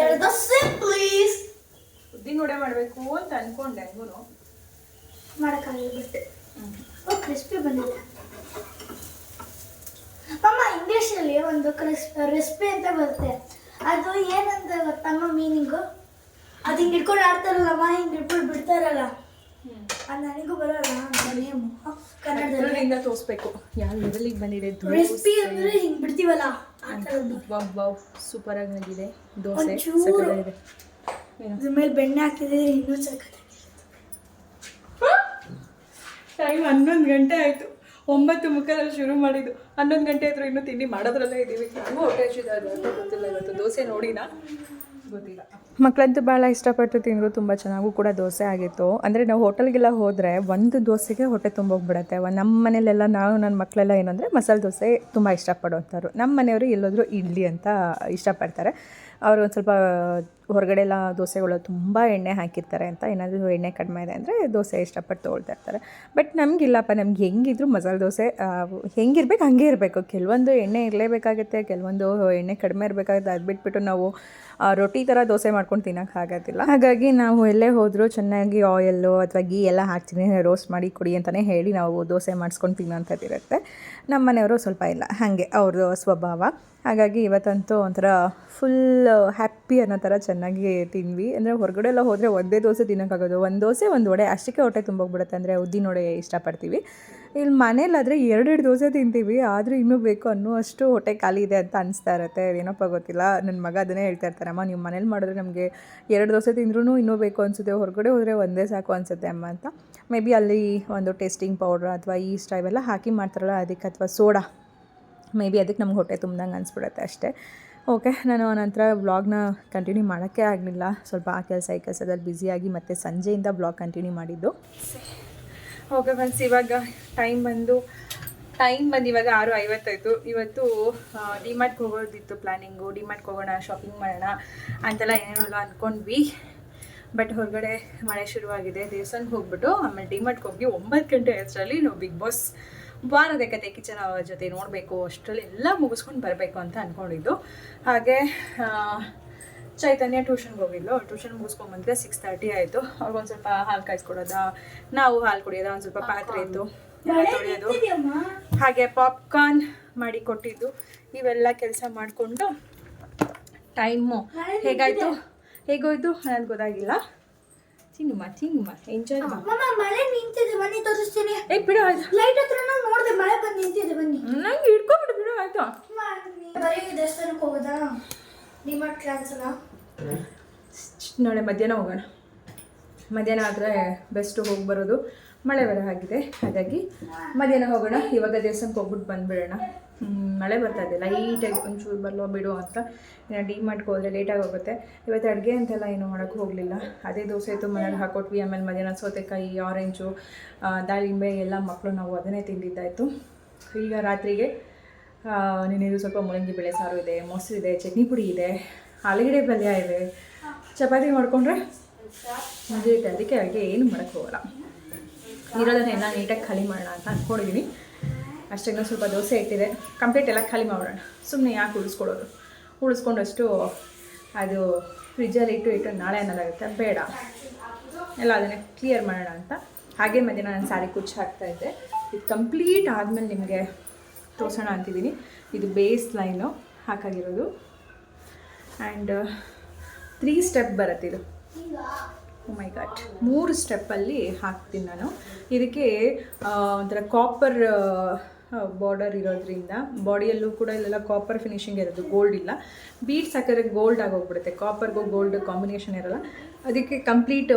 ಎರಡು ದೋಸೆ ಪ್ಲೀಸ್ ಉದ್ದಿನ ವಡೆ ಮಾಡಬೇಕು ಅಂತ ಅನ್ಕೊಂಡೆ ಹಂಗೂ ಮಾಡೋಕ್ಕಾಗಲ್ಲ ಬಿಟ್ಟು ಓ ಕ್ರಿಸ್ಪಿ ಬಂದಿದೆ. ಅಮ್ಮ ಇಂಗ್ಲೀಷಲ್ಲಿ ಒಂದು ಕ್ರಿಸ್ಪಿ ರೆಸಿಪಿ ಅಂತ ಬರುತ್ತೆ. ಅದು ಏನಂತ ಗೊತ್ತಮ್ಮ ಮೀನಿಂಗು ಅದು ಹಿಂಗೆ ಹಿಡ್ಕೊಂಡು ಆಡ್ತಾರಲ್ಲಮ್ಮ ಹಿಂಗೆ ಹಿಡ್ಕೊಂಡು ಬಿಡ್ತಾರಲ್ಲ. ಅದು ನನಗೂ ಬರೋಲ್ಲ ನೇಮು ಕನ್ನಡದಲ್ಲಿ ಹತ್ರದಿಂದ ತೋರಿಸ್ಬೇಕು. ಯಾವ ಲೆವೆಲಿಗೆ ಬಂದಿದೆ ರೆಸಿಪಿ ಅಂದ್ರೆ ಹಿಂಗೆ ಬಿಡ್ತೀವಲ್ಲ ಆ ಥರದ್ದು. ವಾವ್ ವಾವ್ ಸೂಪರ್ ಆಗಿದೆ ದೋಸೆ. ಸಕ್ಕತ್ತಾಗಿದೆ ಏನು? ಮೇಲೆ ಬೆಣ್ಣೆ ಹಾಕಿದ್ರೆ ಇನ್ನೂ ಸಕ್ಕತ್ತಾಗಿ ಟೈಮ್ ಹನ್ನೊಂದು ಗಂಟೆ ಆಯಿತು. ಒಂಬತ್ತು ಮುಖದಲ್ಲಿ ಶುರು ಮಾಡಿದ್ದು. ಹನ್ನೊಂದು ಗಂಟೆ ಆದರೂ ಇನ್ನೂ ತಿಂಡಿ ಮಾಡೋದ್ರಲ್ಲೇ ಇದ್ದೀವಿ ತುಂಬ ಹೊಟ್ಟೆ ಹಸಿದೆ ಅದು ಅಂತ ಗೊತ್ತಿಲ್ಲ ಇವತ್ತು. ದೋಸೆ ನೋಡಿನಾ? ಮಕ್ಕಳಂತೂ ಭಾಳ ಇಷ್ಟಪಟ್ಟು ತಿಂದರು, ತುಂಬ ಚೆನ್ನಾಗೂ ಕೂಡ ದೋಸೆ ಆಗಿತ್ತು. ಅಂದರೆ ನಾವು ಹೋಟೆಲ್ಗೆಲ್ಲ ಹೋದರೆ ಒಂದು ದೋಸೆಗೆ ಹೊಟ್ಟೆ ತುಂಬೋಗ್ಬಿಡತ್ತೆ. ನಮ್ಮ ಮನೇಲೆಲ್ಲ ನಾವು ನನ್ನ ಮಕ್ಕಳೆಲ್ಲ ಏನಂದರೆ ಮಸಾಲೆ ದೋಸೆ ತುಂಬ ಇಷ್ಟಪಡೋಂಥವ್ರು ನಮ್ಮ ಮನೆಯವರು ಎಲ್ಲೋದ್ರೂ ಇಡ್ಲಿ ಅಂತ ಇಷ್ಟಪಡ್ತಾರೆ. ಅವರು ಒಂದು ಸ್ವಲ್ಪ ಹೊರಗಡೆ ಎಲ್ಲ ದೋಸೆಗಳು ತುಂಬ ಎಣ್ಣೆ ಹಾಕಿರ್ತಾರೆ ಅಂತ ಏನಾದರೂ ಎಣ್ಣೆ ಕಡಿಮೆ ಇದೆ ಅಂದರೆ ದೋಸೆ ಇಷ್ಟಪಟ್ಟು ತೊಗೊಳ್ತಾ ಇರ್ತಾರೆ. ಬಟ್ ನಮಗಿಲ್ಲಪ್ಪ, ನಮ್ಗೆ ಹೆಂಗಿದ್ರು ಮಸಾಲೆ ದೋಸೆ ಹೆಂಗಿರ್ಬೇಕು ಹಂಗೆ ಇರಬೇಕು. ಕೆಲವೊಂದು ಎಣ್ಣೆ ಇರಲೇಬೇಕಾಗುತ್ತೆ, ಕೆಲವೊಂದು ಎಣ್ಣೆ ಕಡಿಮೆ ಇರಬೇಕಾಗುತ್ತೆ. ಅದು ಬಿಟ್ಬಿಟ್ಟು ನಾವು ರೊಟ್ಟಿ ಥರ ದೋಸೆ ಮಾಡ್ಕೊಂಡು ತಿನ್ನೋಕೆ ಆಗೋದಿಲ್ಲ. ಹಾಗಾಗಿ ನಾವು ಎಲ್ಲೇ ಹೋದರೂ ಚೆನ್ನಾಗಿ ಆಯಲ್ಲು ಅಥವಾ ಗೀ ಎಲ್ಲ ಹಾಕ್ತೀನಿ, ರೋಸ್ಟ್ ಮಾಡಿ ಕೊಡಿ ಅಂತಲೇ ಹೇಳಿ ನಾವು ದೋಸೆ ಮಾಡಿಸ್ಕೊಂಡು ತಿನ್ನೋಂಥದ್ದಿರುತ್ತೆ. ನಮ್ಮ ಮನೆಯವರು ಸ್ವಲ್ಪ ಇಲ್ಲ, ಹಾಗೆ ಅವ್ರದ್ದು ಸ್ವಭಾವ. ಹಾಗಾಗಿ ಇವತ್ತಂತೂ ಒಂಥರ ಫುಲ್ ಹ್ಯಾಪಿ ಅನ್ನೋ ಥರ ಚೆನ್ನಾಗಿ ತಿಂದ್ವಿ. ಅಂದರೆ ಹೊರಗಡೆ ಎಲ್ಲ ಹೋದರೆ ಒಂದೇ ದೋಸೆ ತಿನ್ನೋಕ್ಕಾಗೋದು. ಒಂದು ದೋಸೆ, ಒಂದು ವಡೆ. ಅಷ್ಟಕ್ಕೆ ಹೊಟ್ಟೆ ತುಂಬೋಗ್ಬಿಡುತ್ತೆ. ಅಂದರೆ ಉದ್ದಿನ ವಡೆ ಇಷ್ಟಪಡ್ತೀವಿ. ಇಲ್ಲಿ ಮನೇಲಾದರೆ ಎರಡೆರಡು ದೋಸೆ ತಿಂತೀವಿ. ಆದರೂ ಇನ್ನೂ ಬೇಕು ಅನ್ನೋ ಅಷ್ಟು ಹೊಟ್ಟೆ ಖಾಲಿ ಇದೆ ಅಂತ ಅನಿಸ್ತಾ ಇರುತ್ತೆ. ಏನಪ್ಪ ಗೊತ್ತಿಲ್ಲ. ನನ್ನ ಮಗ ಅದನ್ನೇ ಹೇಳ್ತಾ ಇರ್ತಾರೆ, ಅಮ್ಮ, ನೀವು ಮನೇಲಿ ಮಾಡಿದ್ರೆ ನಮಗೆ ಎರಡು ದೋಸೆ ತಿಂದ್ರೂ ಇನ್ನೂ ಬೇಕು ಅನಿಸುತ್ತೆ. ಹೊರಗಡೆ ಹೋದರೆ ಒಂದೇ ಸಾಕು ಅನಿಸುತ್ತೆ ಅಮ್ಮ, ಅಂತ. ಮೇ ಬಿ ಅಲ್ಲಿ ಒಂದು ಟೇಸ್ಟಿಂಗ್ ಪೌಡ್ರ್ ಅಥವಾ ಈಸ್ಟ್ ಇವೆಲ್ಲ ಹಾಕಿ ಮಾಡ್ತಾರಲ್ಲ, ಅದಕ್ಕೆ ಅಥವಾ ಸೋಡಾ ಮೇ ಬಿ ಅದಕ್ಕೆ ನಮ್ಗೆ ಹೊಟ್ಟೆ ತುಂಬ್ದಂಗೆ ಅನಿಸ್ಬಿಡುತ್ತೆ ಅಷ್ಟೇ. ಓಕೆ, ನಾನು ನಂತರ ವ್ಲಾಗ್ನ ಕಂಟಿನ್ಯೂ ಮಾಡೋಕ್ಕೆ ಆಗಲಿಲ್ಲ. ಸ್ವಲ್ಪ ಆ ಕೆಲಸ ಈ ಕೆಲಸದಲ್ಲಿ ಬ್ಯುಸಿಯಾಗಿ ಮತ್ತು ಸಂಜೆಯಿಂದ ವ್ಲಾಗ್ ಕಂಟಿನ್ಯೂ ಮಾಡಿದ್ದು. ಓಕೆ ಫ್ರೆಂಡ್ಸ್ ಇವಾಗ ಟೈಮ್ ಬಂದು ಟೈಮ್ ಬಂದು ಇವಾಗ ಆರು ಐವತ್ತಾಯಿತು ಇವತ್ತು ಡಿಮಾರ್ಟ್ಗೆ ಹೋಗೋದಿತ್ತು ಪ್ಲ್ಯಾನಿಂಗು ಡಿಮಾರ್ಟ್ಗೆ ಹೋಗೋಣ ಶಾಪಿಂಗ್ ಮಾಡೋಣ ಅಂತೆಲ್ಲ ಏನೇನೋ ಅಂದ್ಕೊಂಡ್ವಿ ಬಟ್ ಹೊರಗಡೆ ಮಳೆ ಶುರುವಾಗಿದೆ. ದೇವಸ್ಥಾನಕ್ಕೆ ಹೋಗ್ಬಿಟ್ಟು ಆಮೇಲೆ ಡಿಮಾರ್ಟ್ಗೆ ಹೋಗಿ ಒಂಬತ್ತು ಗಂಟೆ ಹೆಸರಲ್ಲಿ ನಾವು ಬಿಗ್ ಬಾಸ್ ವಾರದ ಕತೆ ಕಿಚನ್ ಅವರ ಜೊತೆ ನೋಡಬೇಕು ಅಷ್ಟರಲ್ಲಿ ಎಲ್ಲ ಮುಗಿಸ್ಕೊಂಡು ಬರಬೇಕು ಅಂತ ಅಂದ್ಕೊಂಡಿದ್ದು ಹಾಗೆ ಚೈತನ್ಯ ಟ್ಯೂಷನ್ಗೆ ಹೋಗಿದ್ಲು. ಟ್ಯೂಷನ್ ಮುಗಿಸ್ಕೊಂಬಂದ್ರೆ ಸಿಕ್ಸ್ ತರ್ಟಿ ಆಯಿತು. ಅವ್ರಿಗೊಂದು ಸ್ವಲ್ಪ ಹಾಲು ಕಾಯಿಸ್ಕೊಡೋದ? ನಾವು ಹಾಲು ಕುಡಿಯೋದ? ಒಂದು ಸ್ವಲ್ಪ ಪಾತ್ರೆ ಇತ್ತು. ತೊಳೆಯೋದು. ಹಾಗೆ ಪಾಪ್ಕಾರ್ನ್ ಮಾಡಿ ಕೊಟ್ಟಿದ್ದು. ಇವೆಲ್ಲ ಕೆಲಸ ಮಾಡಿಕೊಂಡು ಟೈಮು ಹೇಗಾಯಿತು? ಹೇಗೋಯ್ತು? ನನಗೆ ಗೊತ್ತಾಗಿಲ್ಲ. ತಿನ್ನುಮ್ಮ ತಿನ್ನುಮ್ಮ ಎಂಜಾಯ್ ಮಾ ಮಮ್ಮ ಮಳೆ ನಿಂತಿದೆ ಬನ್ನಿ ತೋರಿಸ್ತೀನಿ. ಏ ಬಿಡು ಆಯ್ತು. ಲೈಟ್ ಹತ್ರ ನೋಡಿದೆ ಮಳೆ ಬಂದು ನಿಂತಿದೆ ಬನ್ನಿ. ನಂಗೆ ಹಿಡ್ಕೊಂಬಿಡು ಬಿಡು ಆಯ್ತು? ಬರೀ ದೇವಸ್ಥಾನಕ್ಕೆ ಹೋಗೋದಾ? ಡಿಮಾರ್ಟ್ ಕ್ಲಾನ್ಸಲ್ಲ ನಾಳೆ ಮಧ್ಯಾಹ್ನ ಹೋಗೋಣ. ಮಧ್ಯಾಹ್ನ ಆದರೆ ಬೆಸ್ಟು ಹೋಗಿ ಬರೋದು. ಮಳೆ ಬರೋ ಆಗಿದೆ ಹಾಗಾಗಿ ಮಧ್ಯಾಹ್ನ ಹೋಗೋಣ. ಇವಾಗ ದೇವಸ್ಥಾನಕ್ಕೆ ಹೋಗ್ಬಿಟ್ಟು ಬಂದುಬಿಡೋಣ. ಮಳೆ ಬರ್ತಾ ಇದೆ. ಲೈಟಾಗಿ ಒಂಚೂರು ಬರಲೋ ಬಿಡು ಅಂತ ಡಿ ಮಾಡ್ಕೊ ಹೋದ್ರೆ ಲೇಟಾಗಿ ಹೋಗುತ್ತೆ. ಇವತ್ತು ಅಡುಗೆ ಅಂತೆಲ್ಲ ಏನು ಮಾಡೋಕ್ಕೆ ಹೋಗಲಿಲ್ಲ. ಅದೇ ದೋಸೆ ಇತ್ತು ಮನೇಲಿ ಹಾಕೊಟ್ವಿ. ಆಮೇಲೆ ಮಧ್ಯಾಹ್ನ ಸೌತೆಕಾಯಿ ಆರೆಂಜು ದಾಳಿಂಬೆ ಎಲ್ಲ ಮಕ್ಕಳು ನಾವು ಅದನ್ನೇ ತಿಂದಿದ್ದಾಯಿತು. ಈಗ ರಾತ್ರಿಗೆ ನಿನ್ನೆದು ಸ್ವಲ್ಪ ಮೂಲಂಗಿ ಬೇಳೆ ಸಾರು ಇದೆ ಮೊಸರು ಇದೆ ಚಟ್ನಿ ಪುಡಿ ಇದೆ ಆಲೂಗಡ್ಡೆ ಪಲ್ಯ ಇದೆ. ಚಪಾತಿ ಮಾಡಿಕೊಂಡ್ರೆ? ಮುಗಿಯುತ್ತೆ ಅದಕ್ಕೆ ಅಡುಗೆ ಏನು ಮಾಡೋಕ್ಕೆ ಹೋಗಲ್ಲ. ಇರೋದನ್ನೆಲ್ಲ ನೀಟಾಗಿ ಖಾಲಿ ಮಾಡೋಣ ಅಂತ ಅಂದ್ಕೊಂಡಿದ್ದೀನಿ ಅಷ್ಟಾಗ ಸ್ವಲ್ಪ ದೋಸೆ ಇಟ್ಟಿದೆ. ಕಂಪ್ಲೀಟ್ ಎಲ್ಲ ಖಾಲಿ ಮಾಡೋಣ ಸುಮ್ಮನೆ ಯಾಕೆ ಉಳಿಸ್ಕೊಡೋದು ಉಳಿಸ್ಕೊಂಡಷ್ಟು ಅದು ಫ್ರಿಜ್ಜಲ್ಲಿ ಇಟ್ಟು ಇಟ್ಟು ನಾಳೆ ಅನ್ನೋದಾಗುತ್ತೆ. ಬೇಡ. ಎಲ್ಲ ಅದನ್ನೇ ಕ್ಲಿಯರ್ ಮಾಡೋಣ ಅಂತ. ಹಾಗೆ ಮಧ್ಯಾಹ್ನ ನಾನು ಸ್ಯಾರಿ ಕುಚ್ಚು ಹಾಕ್ತಾ ಇದ್ದೆ. ಇದು ಕಂಪ್ಲೀಟ್ ಆದಮೇಲೆ ನಿಮಗೆ ತೋರಿಸೋಣ ಅಂತಿದ್ದೀನಿ ಇದು ಬೇಸ್ ಲೈನು ಹಾಕಾಗಿರೋದು. ಆ್ಯಂಡ್ ತ್ರೀ ಸ್ಟೆಪ್ ಬರುತ್ತೆ ಇದು. ಮೈ ಗಾಟ್ ಮೂರು ಸ್ಟೆಪ್ಪಲ್ಲಿ ಹಾಕ್ತೀನಿ ನಾನು. ಇದಕ್ಕೆ ಒಂಥರ ಕಾಪರ್ ಬಾರ್ಡರ್ ಇರೋದ್ರಿಂದ ಬಾಡಿಯಲ್ಲೂ ಕೂಡ ಇಲ್ಲೆಲ್ಲ ಕಾಪರ್ ಫಿನಿಶಿಂಗ್ ಇರೋದು ಗೋಲ್ಡ್ ಇಲ್ಲ. ಬೀಡ್ಸ್ ಹಾಕಿದ್ರೆ ಗೋಲ್ಡ್ ಆಗೋಗ್ಬಿಡುತ್ತೆ. ಕಾಪರ್ಗೂ ಗೋಲ್ಡ್ ಕಾಂಬಿನೇಷನ್ ಇರೋಲ್ಲ. ಅದಕ್ಕೆ ಕಂಪ್ಲೀಟ್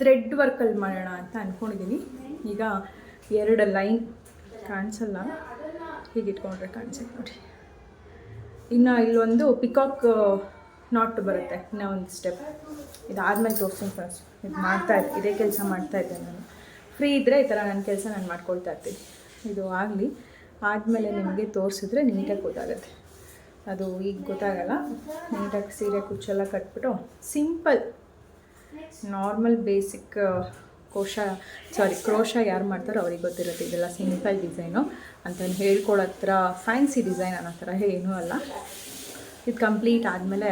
ಥ್ರೆಡ್ ವರ್ಕಲ್ಲಿ ಮಾಡೋಣ ಅಂತ ಅಂದ್ಕೊಂಡಿದ್ದೀನಿ ಈಗ ಎರಡು ಲೈನ್ ಕಾಣಿಸಲ್ಲ? ಹೀಗೆ ಇಟ್ಕೊಂಡ್ರೆ ಕಾಣಿಸುತ್ತೆ ನೋಡಿ. ಇನ್ನು ಇಲ್ಲೊಂದು ಪಿಕಾಕ್ ನಾಟ್ ಬರುತ್ತೆ. ಇನ್ನೂ ಒಂದು ಸ್ಟೆಪ್ ಇದಾದ್ಮೇಲೆ ತೋರಿಸ್ತೀನಿ ಫಸ್ಟ್ ಇದು ಮಾಡ್ತಾ ಇದ್ದೆ ಇದೇ ಕೆಲಸ ಮಾಡ್ತಾ ಇದ್ದೆ ನಾನು. ಫ್ರೀ ಇದ್ದರೆ ಈ ಥರ ನನ್ನ ಕೆಲಸ ನಾನು ಮಾಡ್ಕೊಳ್ತಾ ಇರ್ತೀನಿ. ಇದು ಆಗಲಿ. ಆದಮೇಲೆ ನಿಮಗೆ ತೋರಿಸಿದ್ರೆ ನೀಟಾಗಿ ಗೊತ್ತಾಗುತ್ತೆ. ಅದು ಈಗ ಗೊತ್ತಾಗಲ್ಲ. ನೀಟಾಗಿ ಸೀರೆ, ಕುಚ್ಚೆಲ್ಲ ಕಟ್ಬಿಟ್ಟು ಸಿಂಪಲ್ ನಾರ್ಮಲ್ ಬೇಸಿಕ್ ಕೋಶ ಸಾರಿ ಕ್ರೋಶ ಯಾರು ಮಾಡ್ತಾರೋ ಅವ್ರಿಗೆ ಗೊತ್ತಿರುತ್ತೆ ಇದೆಲ್ಲ ಸಿಂಪಲ್ ಡಿಸೈನು ಅಂತ ಹೇಳ್ಕೊಳ್ಳೋ ಹತ್ರ ಫ್ಯಾನ್ಸಿ ಡಿಸೈನ್ ಅನ್ನೋ ಥರ ಏನೂ ಅಲ್ಲ. ಇದು ಕಂಪ್ಲೀಟ್ ಆದಮೇಲೆ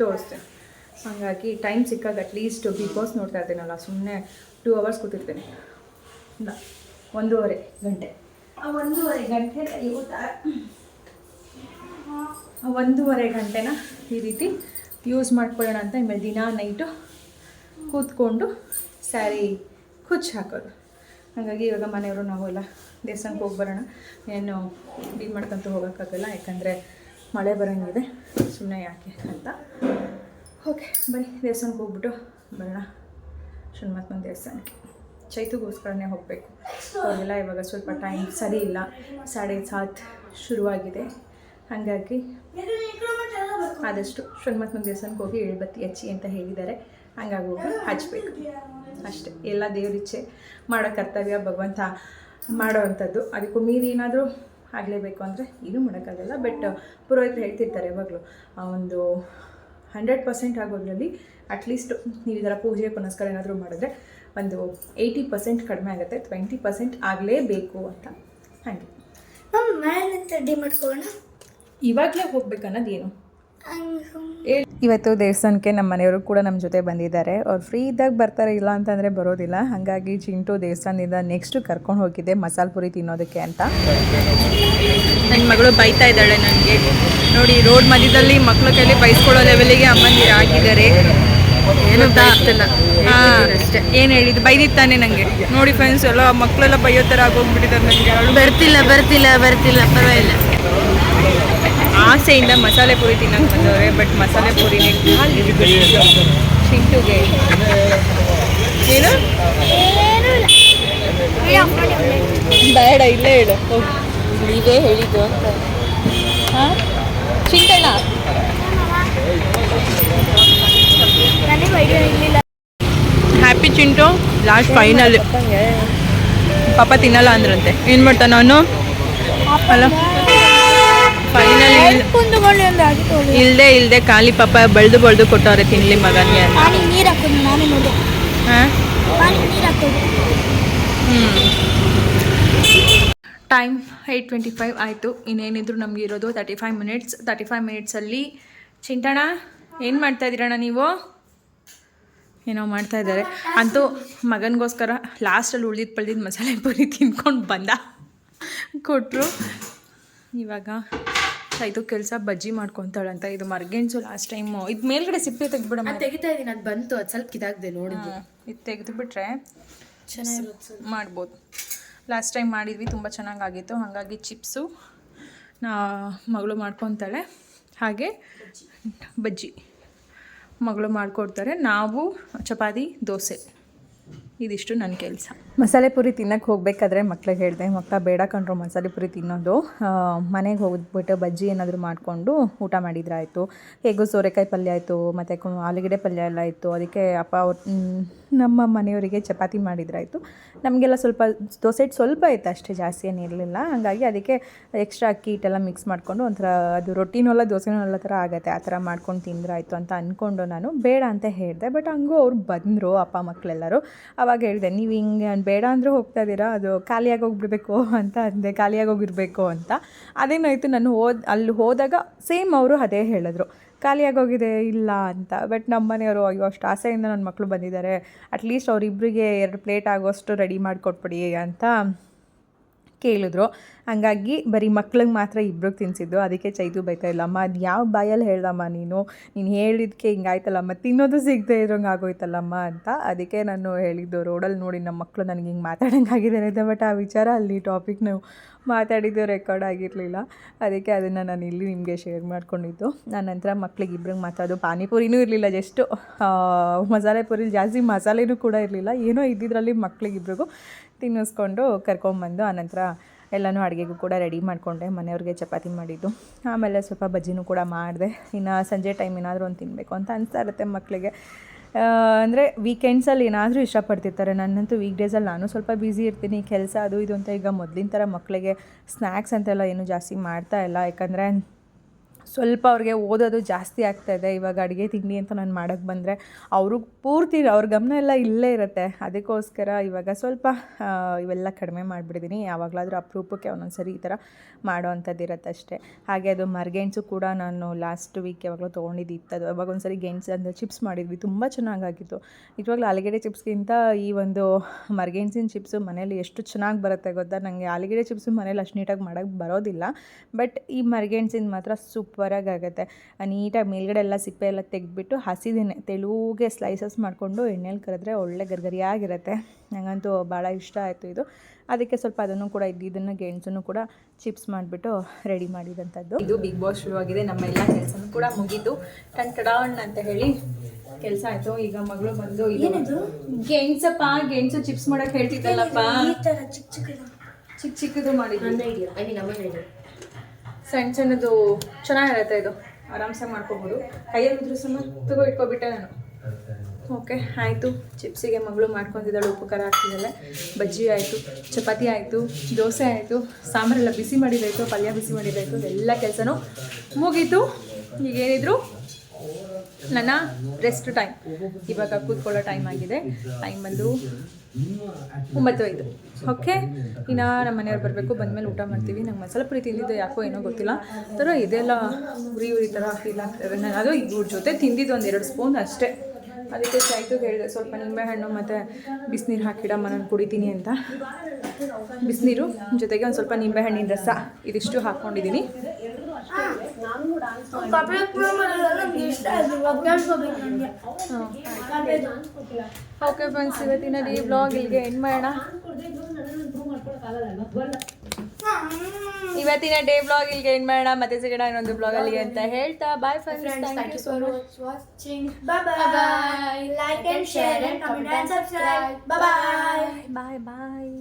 ತೋರಿಸ್ತೇನೆ ಹಾಗಾಗಿ ಟೈಮ್ ಸಿಕ್ಕಾಗ ಅಟ್ಲೀಸ್ಟ್ ಬಿಗ್ ಬಾಸ್ ನೋಡ್ತಾ ಇರ್ತೀನಲ್ಲ ಸುಮ್ಮನೆ ಟೂ ಅವರ್ಸ್ ಕೂತಿರ್ತೀನಿ. ಇಲ್ಲ ಒಂದೂವರೆ ಗಂಟೆ. ಆ ಒಂದೂವರೆ ಗಂಟೆ ಒಂದೂವರೆ ಗಂಟೆನ ಈ ರೀತಿ ಯೂಸ್ ಮಾಡ್ಕೊಳ್ಳೋಣ ಅಂತ ಆಮೇಲೆ ದಿನ ನೈಟು ಕೂತ್ಕೊಂಡು ಸ್ಯಾರಿ ಕುಚ್ಚು ಹಾಕೋದು. ಹಾಗಾಗಿ ಇವಾಗ ಮನೆಯವರು ನಾವೆಲ್ಲ ದೇವಸ್ಥಾನಕ್ಕೆ ಹೋಗಿ ಬರೋಣ. ಏನು ಇದು ಮಾಡ್ಕೊಂತ ಹೋಗೋಕ್ಕಾಗಲ್ಲ ಯಾಕಂದರೆ ಮಳೆ ಬರೋಂಗಿದೆ. ಸುಮ್ಮನೆ ಯಾಕೆ ಅಂತ. ಓಕೆ, ಬನ್ನಿ, ದೇವಸ್ಥಾನಕ್ಕೆ ಹೋಗ್ಬಿಟ್ಟು ಬರೋಣ. ಶ್ರೀನಿವಾಸನ ದೇವಸ್ಥಾನಕ್ಕೆ. ಚೈತುಗೋಸ್ಕರನೇ ಹೋಗಬೇಕು. ಅವ್ರಿಗೆಲ್ಲ ಇವಾಗ ಸ್ವಲ್ಪ ಟೈಮ್ ಸರಿ ಇಲ್ಲ. ಸಾಡೆ ಸಾತ್ ಶುರುವಾಗಿದೆ. ಹಾಗಾಗಿ ಆದಷ್ಟು ಶ್ರೀನಿವಾಸನ ದೇವಸ್ಥಾನಕ್ಕೆ ಹೋಗಿ ಎಳ್ಬತ್ತಿ ಹಚ್ಚಿ ಅಂತ ಹೇಳಿದ್ದಾರೆ. ಹಂಗಾಗಿ ಹೋಗಿ ಹಚ್ಚಬೇಕು ಅಷ್ಟೇ. ಎಲ್ಲ ದೇವರಿಚ್ಛೆ ಮಾಡೋ ಕರ್ತವ್ಯ ಭಗವಂತ ಮಾಡೋವಂಥದ್ದು ಅದಕ್ಕೂ ಮೀರಿ ಏನಾದರೂ ಆಗಲೇಬೇಕು ಅಂದರೆ ಇದು ಮಾಡೋಕ್ಕಾಗಲ್ಲ. ಬಟ್ ಪುರೋಹಿತರು ಹೇಳ್ತಿರ್ತಾರೆ ಯಾವಾಗಲೂ ಆ ಒಂದು ಹಂಡ್ರೆಡ್ ಪರ್ಸೆಂಟ್ ಆಗೋದ್ರಲ್ಲಿ ಅಟ್ಲೀಸ್ಟ್ ನೀವು ಈ ಥರ ಪೂಜೆ ಪುನಸ್ಕಾರ ಏನಾದರೂ ಮಾಡಿದ್ರೆ ಒಂದು ಏಯ್ಟಿ ಪರ್ಸೆಂಟ್ ಕಡಿಮೆ ಆಗುತ್ತೆ ಟ್ವೆಂಟಿ ಪರ್ಸೆಂಟ್ ಆಗಲೇಬೇಕು ಅಂತ ಹಾಗೆ. ಅಂತ ರೆಡಿ ಮಾಡ್ಕೊಳ್ಳೋಣ ಇವಾಗಲೇ ಹೋಗ್ಬೇಕನ್ನೋದೇನು ಹಂಗೆ ಇವತ್ತು ದೇವಸ್ಥಾನಕ್ಕೆ ನಮ್ಮ ಮನೆಯವರು ಕೂಡ ನಮ್ಮ ಜೊತೆ ಬಂದಿದ್ದಾರೆ. ಅವ್ರು ಫ್ರೀ ಇದ್ದಾಗ ಬರ್ತಾರೆ ಇಲ್ಲ ಅಂತಂದರೆ ಬರೋದಿಲ್ಲ. ಹಾಗಾಗಿ ಚಿಂಟು ದೇವಸ್ಥಾನದಿಂದ ನೆಕ್ಸ್ಟ್ ಕರ್ಕೊಂಡು ಹೋಗಿದ್ದೆ ಮಸಾಲೆ ಪುರಿ ತಿನ್ನೋದಕ್ಕೆ ಅಂತ. ನನ್ನ ಮಗಳು ಬೈತಾ ಇದ್ದಾಳೆ ನನಗೆ ನೋಡಿ ರೋಡ್ ಮಧ್ಯದಲ್ಲಿ ಮಕ್ಕಳ ಕೈಲಿ ಬೈಸ್ಕೊಳ್ಳೋ ಲೆವೆಲಿಗೆ ಅಮ್ಮಂದಿರು ಆಗಿದ್ದಾರೆ ಏನು ಆಗ್ತಿಲ್ಲ ಅಷ್ಟೇ ಏನು ಹೇಳಿದ್ದು? ಬೈದಿತ್ತಾನೆ ನನಗೆ ನೋಡಿ ಫ್ರೆಂಡ್ಸ್ ಎಲ್ಲ ಮಕ್ಕಳೆಲ್ಲ ಬೈಯೋ ಥರ ಆಗೋಗ್ಬಿಟ್ಟಿದ್ದಾರೆ ನನಗೆ ಬರ್ತಿಲ್ಲ ಬರ್ತಿಲ್ಲ ಬರ್ತಿಲ್ಲ ಪರವಾಗಿಲ್ಲ. ಆಸೆಯಿಂದ ಮಸಾಲೆ ಪೂರಿ ತಿನ್ನಕ್ಕೆ ಬಂದವ್ರೆ ಬಟ್ ಮಸಾಲೆ ಪೂರಿನೇ ಖಾಲಿ. ಚಿಂಟುಗೆ ಏನು? ಬೇಡ ಇಲ್ಲೇ ಹೇಳು. ನೀವೇ ಹೇಳಿದ್ದು ಅಂತ. ಹಾಂ? ಚಿಂಟಣ್ಣ ಹ್ಯಾಪಿ ಚಿಂಟು ಲಾಸ್ಟ್ ಫೈನಲ್ ಪಾಪ ತಿನ್ನಲ್ಲ ಅಂದ್ರಂತೆ. ಏನು ಮಾಡ್ತಾನ ಅವನು? ಅಲ್ಲ ಫೈನಲ್ ಕುಂದುಕೊಂಡು ಒಂದು ಆಗಿತ್ತು ಇಲ್ದೆ ಇಲ್ದೆ ಖಾಲಿ ಪಾಪ ಬೆಳೆದು ಬಳ್ದು ಕೊಟ್ಟವ್ರೆ ತಿನ್ಲಿ ಮಗನಿಗೆ ನೀರು ಹಾಕೋದು ನಾನು ನೋಡಿ. ಹಾಂ? ನಾನು ನೀರು ಹಾಕೋದು. ಟೈಮ್ ಏಯ್ಟ್ ಟ್ವೆಂಟಿ ಫೈವ್ ಆಯಿತು. ಇನ್ನೇನಿದ್ರು ನಮಗೆ ಇರೋದು thirty five minutes. Thirty five ಮಿನಿಟ್ಸಲ್ಲಿ ಚಿಂಟಣ ಏನು ಮಾಡ್ತಾ ಇದ್ದೀರಣ್ಣ ನೀವು? ಏನೋ ಮಾಡ್ತಾ ಇದ್ದಾರೆ. ಅಂತೂ ಮಗನಿಗೋಸ್ಕರ ಲಾಸ್ಟಲ್ಲಿ ಉಳಿದ ಪಳ್ದಿದ್ದು ಮಸಾಲೆ ಪೂರಿ ತಿನ್ಕೊಂಡು ಬಂದ. ಕೊಟ್ಟರು ಇವಾಗ ಆಯಿತು ಕೆಲಸ ಬಜ್ಜಿ ಮಾಡ್ಕೊತಾಳಂತ ಇದು ಮರ್ಗೆಣ್ಸು ಲಾಸ್ಟ್ ಟೈಮು ಇದು ಮೇಲ್ಗಡೆ ಸಿಪ್ಪೆ ತೆಗ್ದ್ಬಿಡಮ್ಮ ಅದು ತೆಗಿತಾ ಇದೀನಿ ಅದು ಬಂತು ಅದು ಸ್ವಲ್ಪ ಕಿದಾಗದೆ ನೋಡಿದ್ದು ಇದು ತೆಗೆದುಬಿಟ್ರೆ ಚೆನ್ನಾಗಿ ಮಾಡ್ಬೋದು. ಲಾಸ್ಟ್ ಟೈಮ್ ಮಾಡಿದ್ವಿ ತುಂಬ ಚೆನ್ನಾಗಾಗಿತ್ತು. ಹಾಗಾಗಿ ಚಿಪ್ಸು ನಾ ಮಗಳು ಮಾಡ್ಕೊತಾಳೆ. ಹಾಗೆ ಬಜ್ಜಿ ಮಗಳು ಮಾಡಿಕೊಡ್ತಾರೆ. ನಾವು ಚಪಾತಿ ದೋಸೆ. ಇದಿಷ್ಟು ನನ್ನ ಕೆಲಸ. ಮಸಾಲೆ ಪುರಿ ತಿನ್ನಕ್ಕೆ ಹೋಗಬೇಕಾದ್ರೆ ಮಕ್ಳಿಗೆ ಹೇಳಿದೆ ಮಕ್ಕಳ ಬೇಡ ಕಂಡ್ರು ಮಸಾಲೆ ಪುರಿ ತಿನ್ನೋದು. ಮನೆಗೆ ಹೋಗ್ಬಿಟ್ಟು ಬಜ್ಜಿ ಏನಾದರೂ ಮಾಡಿಕೊಂಡು ಊಟ ಮಾಡಿದ್ರಾಯಿತು. ಹೇಗೂ ಸೋರೆಕಾಯಿ ಪಲ್ಯ ಆಯಿತು, ಮತ್ತು ಆಲೂಗಡ್ಡೆ ಪಲ್ಯ ಎಲ್ಲ ಇತ್ತು ಅದಕ್ಕೆ ಅಪ್ಪ ಅವ್ರ ನಮ್ಮ ಮನೆಯವರಿಗೆ ಚಪಾತಿ ಮಾಡಿದ್ರಾಯಿತು. ನಮಗೆಲ್ಲ ಸ್ವಲ್ಪ ದೋಸೆ ಸ್ವಲ್ಪ ಇತ್ತು ಅಷ್ಟೇ ಜಾಸ್ತಿ ಏನು ಇರಲಿಲ್ಲ. ಹಾಗಾಗಿ ಅದಕ್ಕೆ ಎಕ್ಸ್ಟ್ರಾ ಅಕ್ಕಿ ಹಿಟ್ಟೆಲ್ಲ ಮಿಕ್ಸ್ ಮಾಡಿಕೊಂಡು ಒಂಥರ ಅದು ರೊಟ್ಟಿನೂ ಅಲ್ಲ ದೋಸೆನೂ ಎಲ್ಲ ಥರ ಆಗುತ್ತೆ, ಆ ಥರ ಮಾಡ್ಕೊಂಡು ತಿಂದ್ರಾಯಿತು ಅಂತ ಅಂದ್ಕೊಂಡು ನಾನು ಬೇಡ ಅಂತ ಹೇಳಿದೆ. ಬಟ್ ಹಂಗೂ ಅವ್ರು ಬಂದರು, ಅಪ್ಪ ಮಕ್ಕಳೆಲ್ಲರೂ ಅವಾಗ ಹೇಳಿದೆ, ನೀವು ಹಿಂಗೆ ಬೇಡ ಅಂದರೂ ಹೋಗ್ತಾ ಇದ್ದೀರಾ ಅದು ಖಾಲಿಯಾಗಿ ಹೋಗ್ಬಿಡ್ಬೇಕು ಅಂತ ಅಂದೆ ಖಾಲಿಯಾಗಿ ಹೋಗಿರಬೇಕು ಅಂತ ಅದೇನಾಯಿತು ನಾನು ಹೋದ್, ಅಲ್ಲಿ ಹೋದಾಗ ಸೇಮ್ ಅವರು ಅದೇ ಹೇಳಿದ್ರು. ಖಾಲಿಯಾಗೋಗಿದೆ ಇಲ್ಲ ಅಂತ. ಬಟ್ ನಮ್ಮ ಮನೆಯವರು, ಅಯ್ಯೋ, ಅಷ್ಟು ಆಸೆಯಿಂದ ನನ್ನ ಮಕ್ಕಳು ಬಂದಿದ್ದಾರೆ. ಅಟ್ಲೀಸ್ಟ್ ಅವರಿಬ್ಬರಿಗೆ ಎರಡು ಪ್ಲೇಟ್ ಆಗೋಷ್ಟು ರೆಡಿ ಮಾಡಿಕೊಟ್ಬಿಡಿ ಅಂತ ಕೇಳಿದ್ರು. ಹಂಗಾಗಿ ಬರೀ ಮಕ್ಳಿಗೆ ಮಾತ್ರ ಇಬ್ರಿಗೆ ತಿನ್ಸಿದ್ದು. ಅದಕ್ಕೆ ಚೈತು ಬೈತಾ ಇಲ್ಲ. ಅಮ್ಮ ಅದು ಯಾವ ಬಾಯಲ್ಲಿ ಹೇಳ್ದಮ್ಮ ನೀನು? ನೀನು ಹೇಳಿದ್ಕೆ ಹಿಂಗಾಯ್ತಲ್ಲಮ್ಮ ತಿನ್ನೋದು ಸಿಗದೆ ಇರೋಂಗೆ ಆಗೋಯ್ತಲ್ಲಮ್ಮ ಅಂತ ಅದಕ್ಕೆ ನಾನು ಹೇಳಿದ್ದು. ರೋಡಲ್ಲಿ ನೋಡಿ ನಮ್ಮ ಮಕ್ಕಳು ನನಗೆ ಹಿಂಗೆ ಮಾತಾಡೋಂಗಾಗಿದ್ದಾರೆ ಅಂತ. ಬಟ್ ಆ ವಿಚಾರ ಅಲ್ಲಿ ಟಾಪಿಕ್ ನಾವು ಮಾತಾಡಿದ್ದು ರೆಕಾರ್ಡ್ ಆಗಿರಲಿಲ್ಲ. ಅದಕ್ಕೆ ಅದನ್ನು ನಾನು ಇಲ್ಲಿ ನಿಮಗೆ ಶೇರ್ ಮಾಡ್ಕೊಂಡಿದ್ದು. ನಾನು ನಂತರ ಮಕ್ಳಿಗೆ ಇಬ್ರಿಗೆ ಮಾತಾಡೋದು ಪಾನಿಪುರಿನೂ ಇರಲಿಲ್ಲ ಜಸ್ಟು ಮಸಾಲೆ ಪುರಿ ಜಾಸ್ತಿ ಮಸಾಲೆನೂ ಕೂಡ ಇರಲಿಲ್ಲ. ಏನೋ ಇದ್ದಿದ್ರಲ್ಲಿ ಮಕ್ಳಿಗಿಬ್ರಿಗೂ ತಿನ್ನಿಸ್ಕೊಂಡು ಕರ್ಕೊಂಬಂದು ಆನಂತರ ಎಲ್ಲನೂ ಅಡುಗೆಗೂ ಕೂಡ ರೆಡಿ ಮಾಡಿಕೊಂಡೆ, ಮನೆಯವ್ರಿಗೆ ಚಪಾತಿ ಮಾಡಿದ್ದು. ಆಮೇಲೆ ಸ್ವಲ್ಪ ಬಜ್ಜಿನೂ ಕೂಡ ಮಾಡಿದೆ. ಇನ್ನು ಸಂಜೆ ಟೈಮ್ ಏನಾದರೂ ಒಂದು ತಿನ್ನಬೇಕು ಅಂತ ಅನಿಸ್ತಾ ಇರುತ್ತೆ ಮಕ್ಕಳಿಗೆ ಅಂದರೆ ವೀಕೆಂಡ್ಸಲ್ಲಿ ಏನಾದರೂ ಇಷ್ಟಪಡ್ತಿರ್ತಾರೆ. ನನ್ನಂತೂ ವೀಕ್ ಡೇಸಲ್ಲಿ ನಾನು ಸ್ವಲ್ಪ ಬ್ಯುಸಿ ಇರ್ತೀನಿ. ಕೆಲಸ ಅದು ಇದು ಅಂತ ಈಗ ಮೊದಲಿನ ಥರ ಮಕ್ಕಳಿಗೆ ಸ್ನ್ಯಾಕ್ಸ್ ಅಂತೆಲ್ಲ ಏನು ಜಾಸ್ತಿ ಮಾಡ್ತಾ ಇಲ್ಲ. ಯಾಕಂದರೆ ಸ್ವಲ್ಪ ಅವ್ರಿಗೆ ಓದೋದು ಜಾಸ್ತಿ ಆಗ್ತಾಯಿದೆ ಇವಾಗ ಅಡುಗೆ, ತಿಂಡಿ ಅಂತ ನಾನು ಮಾಡೋಕ್ಕೆ ಬಂದರೆ ಅವರು ಪೂರ್ತಿ ಅವ್ರ ಗಮನ ಎಲ್ಲ ಇಲ್ಲೇ ಇರುತ್ತೆ. ಅದಕ್ಕೋಸ್ಕರ ಇವಾಗ ಸ್ವಲ್ಪ ಇವೆಲ್ಲ ಕಡಿಮೆ ಮಾಡಿಬಿಟ್ಟಿದ್ದೀನಿ ಯಾವಾಗಲಾದರೂ ಅಪರೂಪಕ್ಕೆ ಒಂದೊಂದು ಸರಿ ಈ ಥರ ಮಾಡೋ ಅಂಥದ್ದು ಇರುತ್ತೆ ಅಷ್ಟೇ. ಹಾಗೆ ಅದು ಮರ್ಗೆಣ್ಸು ಕೂಡ ನಾನು ಲಾಸ್ಟ್ ವೀಕ್ ಯಾವಾಗಲೂ ತೊಗೊಂಡಿದ್ದು ಅದು ಅವಾಗ ಒಂದ್ಸರಿ ಸರಿ ಅಂದರೆ ಚಿಪ್ಸ್ ಮಾಡಿದ್ವಿ. ತುಂಬ ಚೆನ್ನಾಗಾಗಿತ್ತು ನಿಜವಾಗ್ಲೂ ಆಲೂಗೆಡ್ಡೆ ಚಿಪ್ಸ್ಗಿಂತ ಈ ಒಂದು ಮರ್ಗೆಣ್ಸಿನ ಚಿಪ್ಸು ಮನೇಲಿ ಎಷ್ಟು ಚೆನ್ನಾಗಿ ಬರುತ್ತೆ ಗೊತ್ತಾ? ನನಗೆ ಆಲೂಗೆಡ್ಡೆ ಚಿಪ್ಸು ಮನೇಲಿ ಅಷ್ಟು ನೀಟಾಗಿ ಮಾಡೋಕ್ಕೆ ಬರೋದಿಲ್ಲ. ಬಟ್ ಈ ಮರ್ಗೆಣ್ಸಿನ ಮಾತ್ರ ಸೂಪರಾಗಿ ಆಗುತ್ತೆ ನೀಟಾಗಿ ಮೇಲ್ಗಡೆ ಎಲ್ಲ ಸಿಪ್ಪೆ ಎಲ್ಲ ತೆಗೆದ್ಬಿಟ್ಟು ಹಸಿದೇನೆ ತೆಳುಗೆ ಸ್ಲೈಸಸ್ ಮಾಡಿಕೊಂಡು ಎಣ್ಣೆಲಿ ಕರೆದ್ರೆ ಒಳ್ಳೆ ಗರ್ಗರಿಯಾಗಿರುತ್ತೆ. ನನಗಂತೂ ಭಾಳ ಇಷ್ಟ ಆಯಿತು ಇದು. ಅದಕ್ಕೆ ಸ್ವಲ್ಪ ಅದನ್ನು ಕೂಡ ಇದ್ದಿದ್ದನ್ನು ಗೆಣಸನ್ನು ಕೂಡ ಚಿಪ್ಸ್ ಮಾಡಿಬಿಟ್ಟು ರೆಡಿ ಮಾಡಿದಂಥದ್ದು. ಇದು ಬಿಗ್ ಬಾಸ್ ಶುರುವಾಗಿದೆ ನಮ್ಮ ಎಲ್ಲ ಕೆಲಸನೂ ಕೂಡ ಮುಗಿದು ಟನ್ ಟಡಾಣ್ ಅಂತ ಹೇಳಿ ಕೆಲಸ ಆಯ್ತು. ಈಗ ಮಗಳು ಬಂದು ಇದು ಗೆಣಸಪ್ಪ ಗೆಣಸು ಚಿಪ್ಸ್ ಮಾಡಕ್ ಹೇಳ್ತಿದ್ದಲ್ಲಪ್ಪ. ಚಿಕ್ಕ ಚಿಕ್ಕದು? ಚಿಕ್ಕ ಸಣ್ಣ ಸಣ್ಣದು ಚೆನ್ನಾಗಿರುತ್ತೆ ಇದು. ಆರಾಮ್ಸಾಗಿ ಮಾಡ್ಕೋಬೋದು. ಕೈಯಲ್ಲಿ ಉದ್ರೂ ತಗೋ ಇಟ್ಕೊಬಿಟ್ಟೆ ನಾನು. ಓಕೆ, ಆಯಿತು. ಚಿಪ್ಸಿಗೆ ಮಗಳು ಮಾಡ್ಕೊಂಡಿದ್ದಾಳೆ, ಉಪಕಾರ ಹಾಕ್ತಿದ್ದಾಳೆ ಬಜ್ಜಿ ಆಯಿತು, ಚಪಾತಿ ಆಯಿತು, ದೋಸೆ ಆಯಿತು, ಸಾಂಬಾರೆಲ್ಲ ಬಿಸಿ ಮಾಡಿದ್ದಾಯಿತು ಪಲ್ಯ ಬಿಸಿ ಮಾಡಿದ್ದಾಯಿತು ಎಲ್ಲ ಕೆಲಸನೂ ಮುಗೀತು. ಈಗೇನಿದ್ರು ನನ್ನ ರೆಸ್ಟ್ ಟೈಮ್ ಇವಾಗ ಕೂತ್ಕೊಳ್ಳೋ ಟೈಮ್ ಆಗಿದೆ. ಟೈಮ್ ಬಂದು ಒಂಬತ್ತು ಐದು ಓಕೆ ಇನ್ನು ನಮ್ಮ ಮನೆಯವ್ರು ಬರಬೇಕು, ಬಂದಮೇಲೆ ಊಟ ಮಾಡ್ತೀವಿ. ನಂಗೆ ಮಸಾಲೆ ಪುರಿ ತಿಂದಿದ್ದು ಯಾಕೋ ಏನೋ ಗೊತ್ತಿಲ್ಲ. ಥರ ಇದೆಲ್ಲ ಉರಿ ಉರಿ ಥರ ಫೀಲ್ ಆಗ್ತದೆ. ನಾನು ಅದು ಇವ್ರ ಜೊತೆ ತಿಂದಿದ್ದು ಒಂದು ಎರಡು ಸ್ಪೂನ್ ಅಷ್ಟೇ. ಅದಕ್ಕೆ ಸಾಯ್ತು ಹೇಳಿದೆ, ಸ್ವಲ್ಪ ನಿಂಬೆಹಣ್ಣು ಮತ್ತು ಬಿಸಿನೀರು ಹಾಕಿಡಮ್ಮ ನಾನು ಕುಡಿತೀನಿ ಅಂತ. ಬಿಸಿನೀರು ಜೊತೆಗೆ ಒಂದು ಸ್ವಲ್ಪ ನಿಂಬೆಹಣ್ಣಿನ ರಸ ಇದಿಷ್ಟು ಹಾಕ್ಕೊಂಡಿದ್ದೀನಿ ಕಬ್ಬಿಣದ ಮಾಡೋದು ನಮ್ಗೆ ಇಷ್ಟ ಅದು ಒಗ್ಗರ್ಸ್ಕೋಬೇಕು ನನಗೆ ಓಕೆ ಫ್ರೆಂಡ್ಸ್ ಇವತ್ತಿನ ಈ ಬ್ಲಾಗ್ ಇಲ್ಲಿಗೆ ಎಂಡ್ ಮಾಡೋಣ ಇವತ್ತಿನ ಡೇ ಬ್ಲಾಗ್ ಇಲ್ಲಿಗೆ ಎಂಡ್ ಮಾಡೋಣ ಮತ್ತೆ ಸಿಗೋಣ ಇನ್ನೊಂದು ಬ್ಲಾಗ್ ಅಲ್ಲಿ ಅಂತ ಹೇಳ್ತಾ bye friends thank you so much watching bye bye like and share and comment and subscribe. Bye bye. Bye bye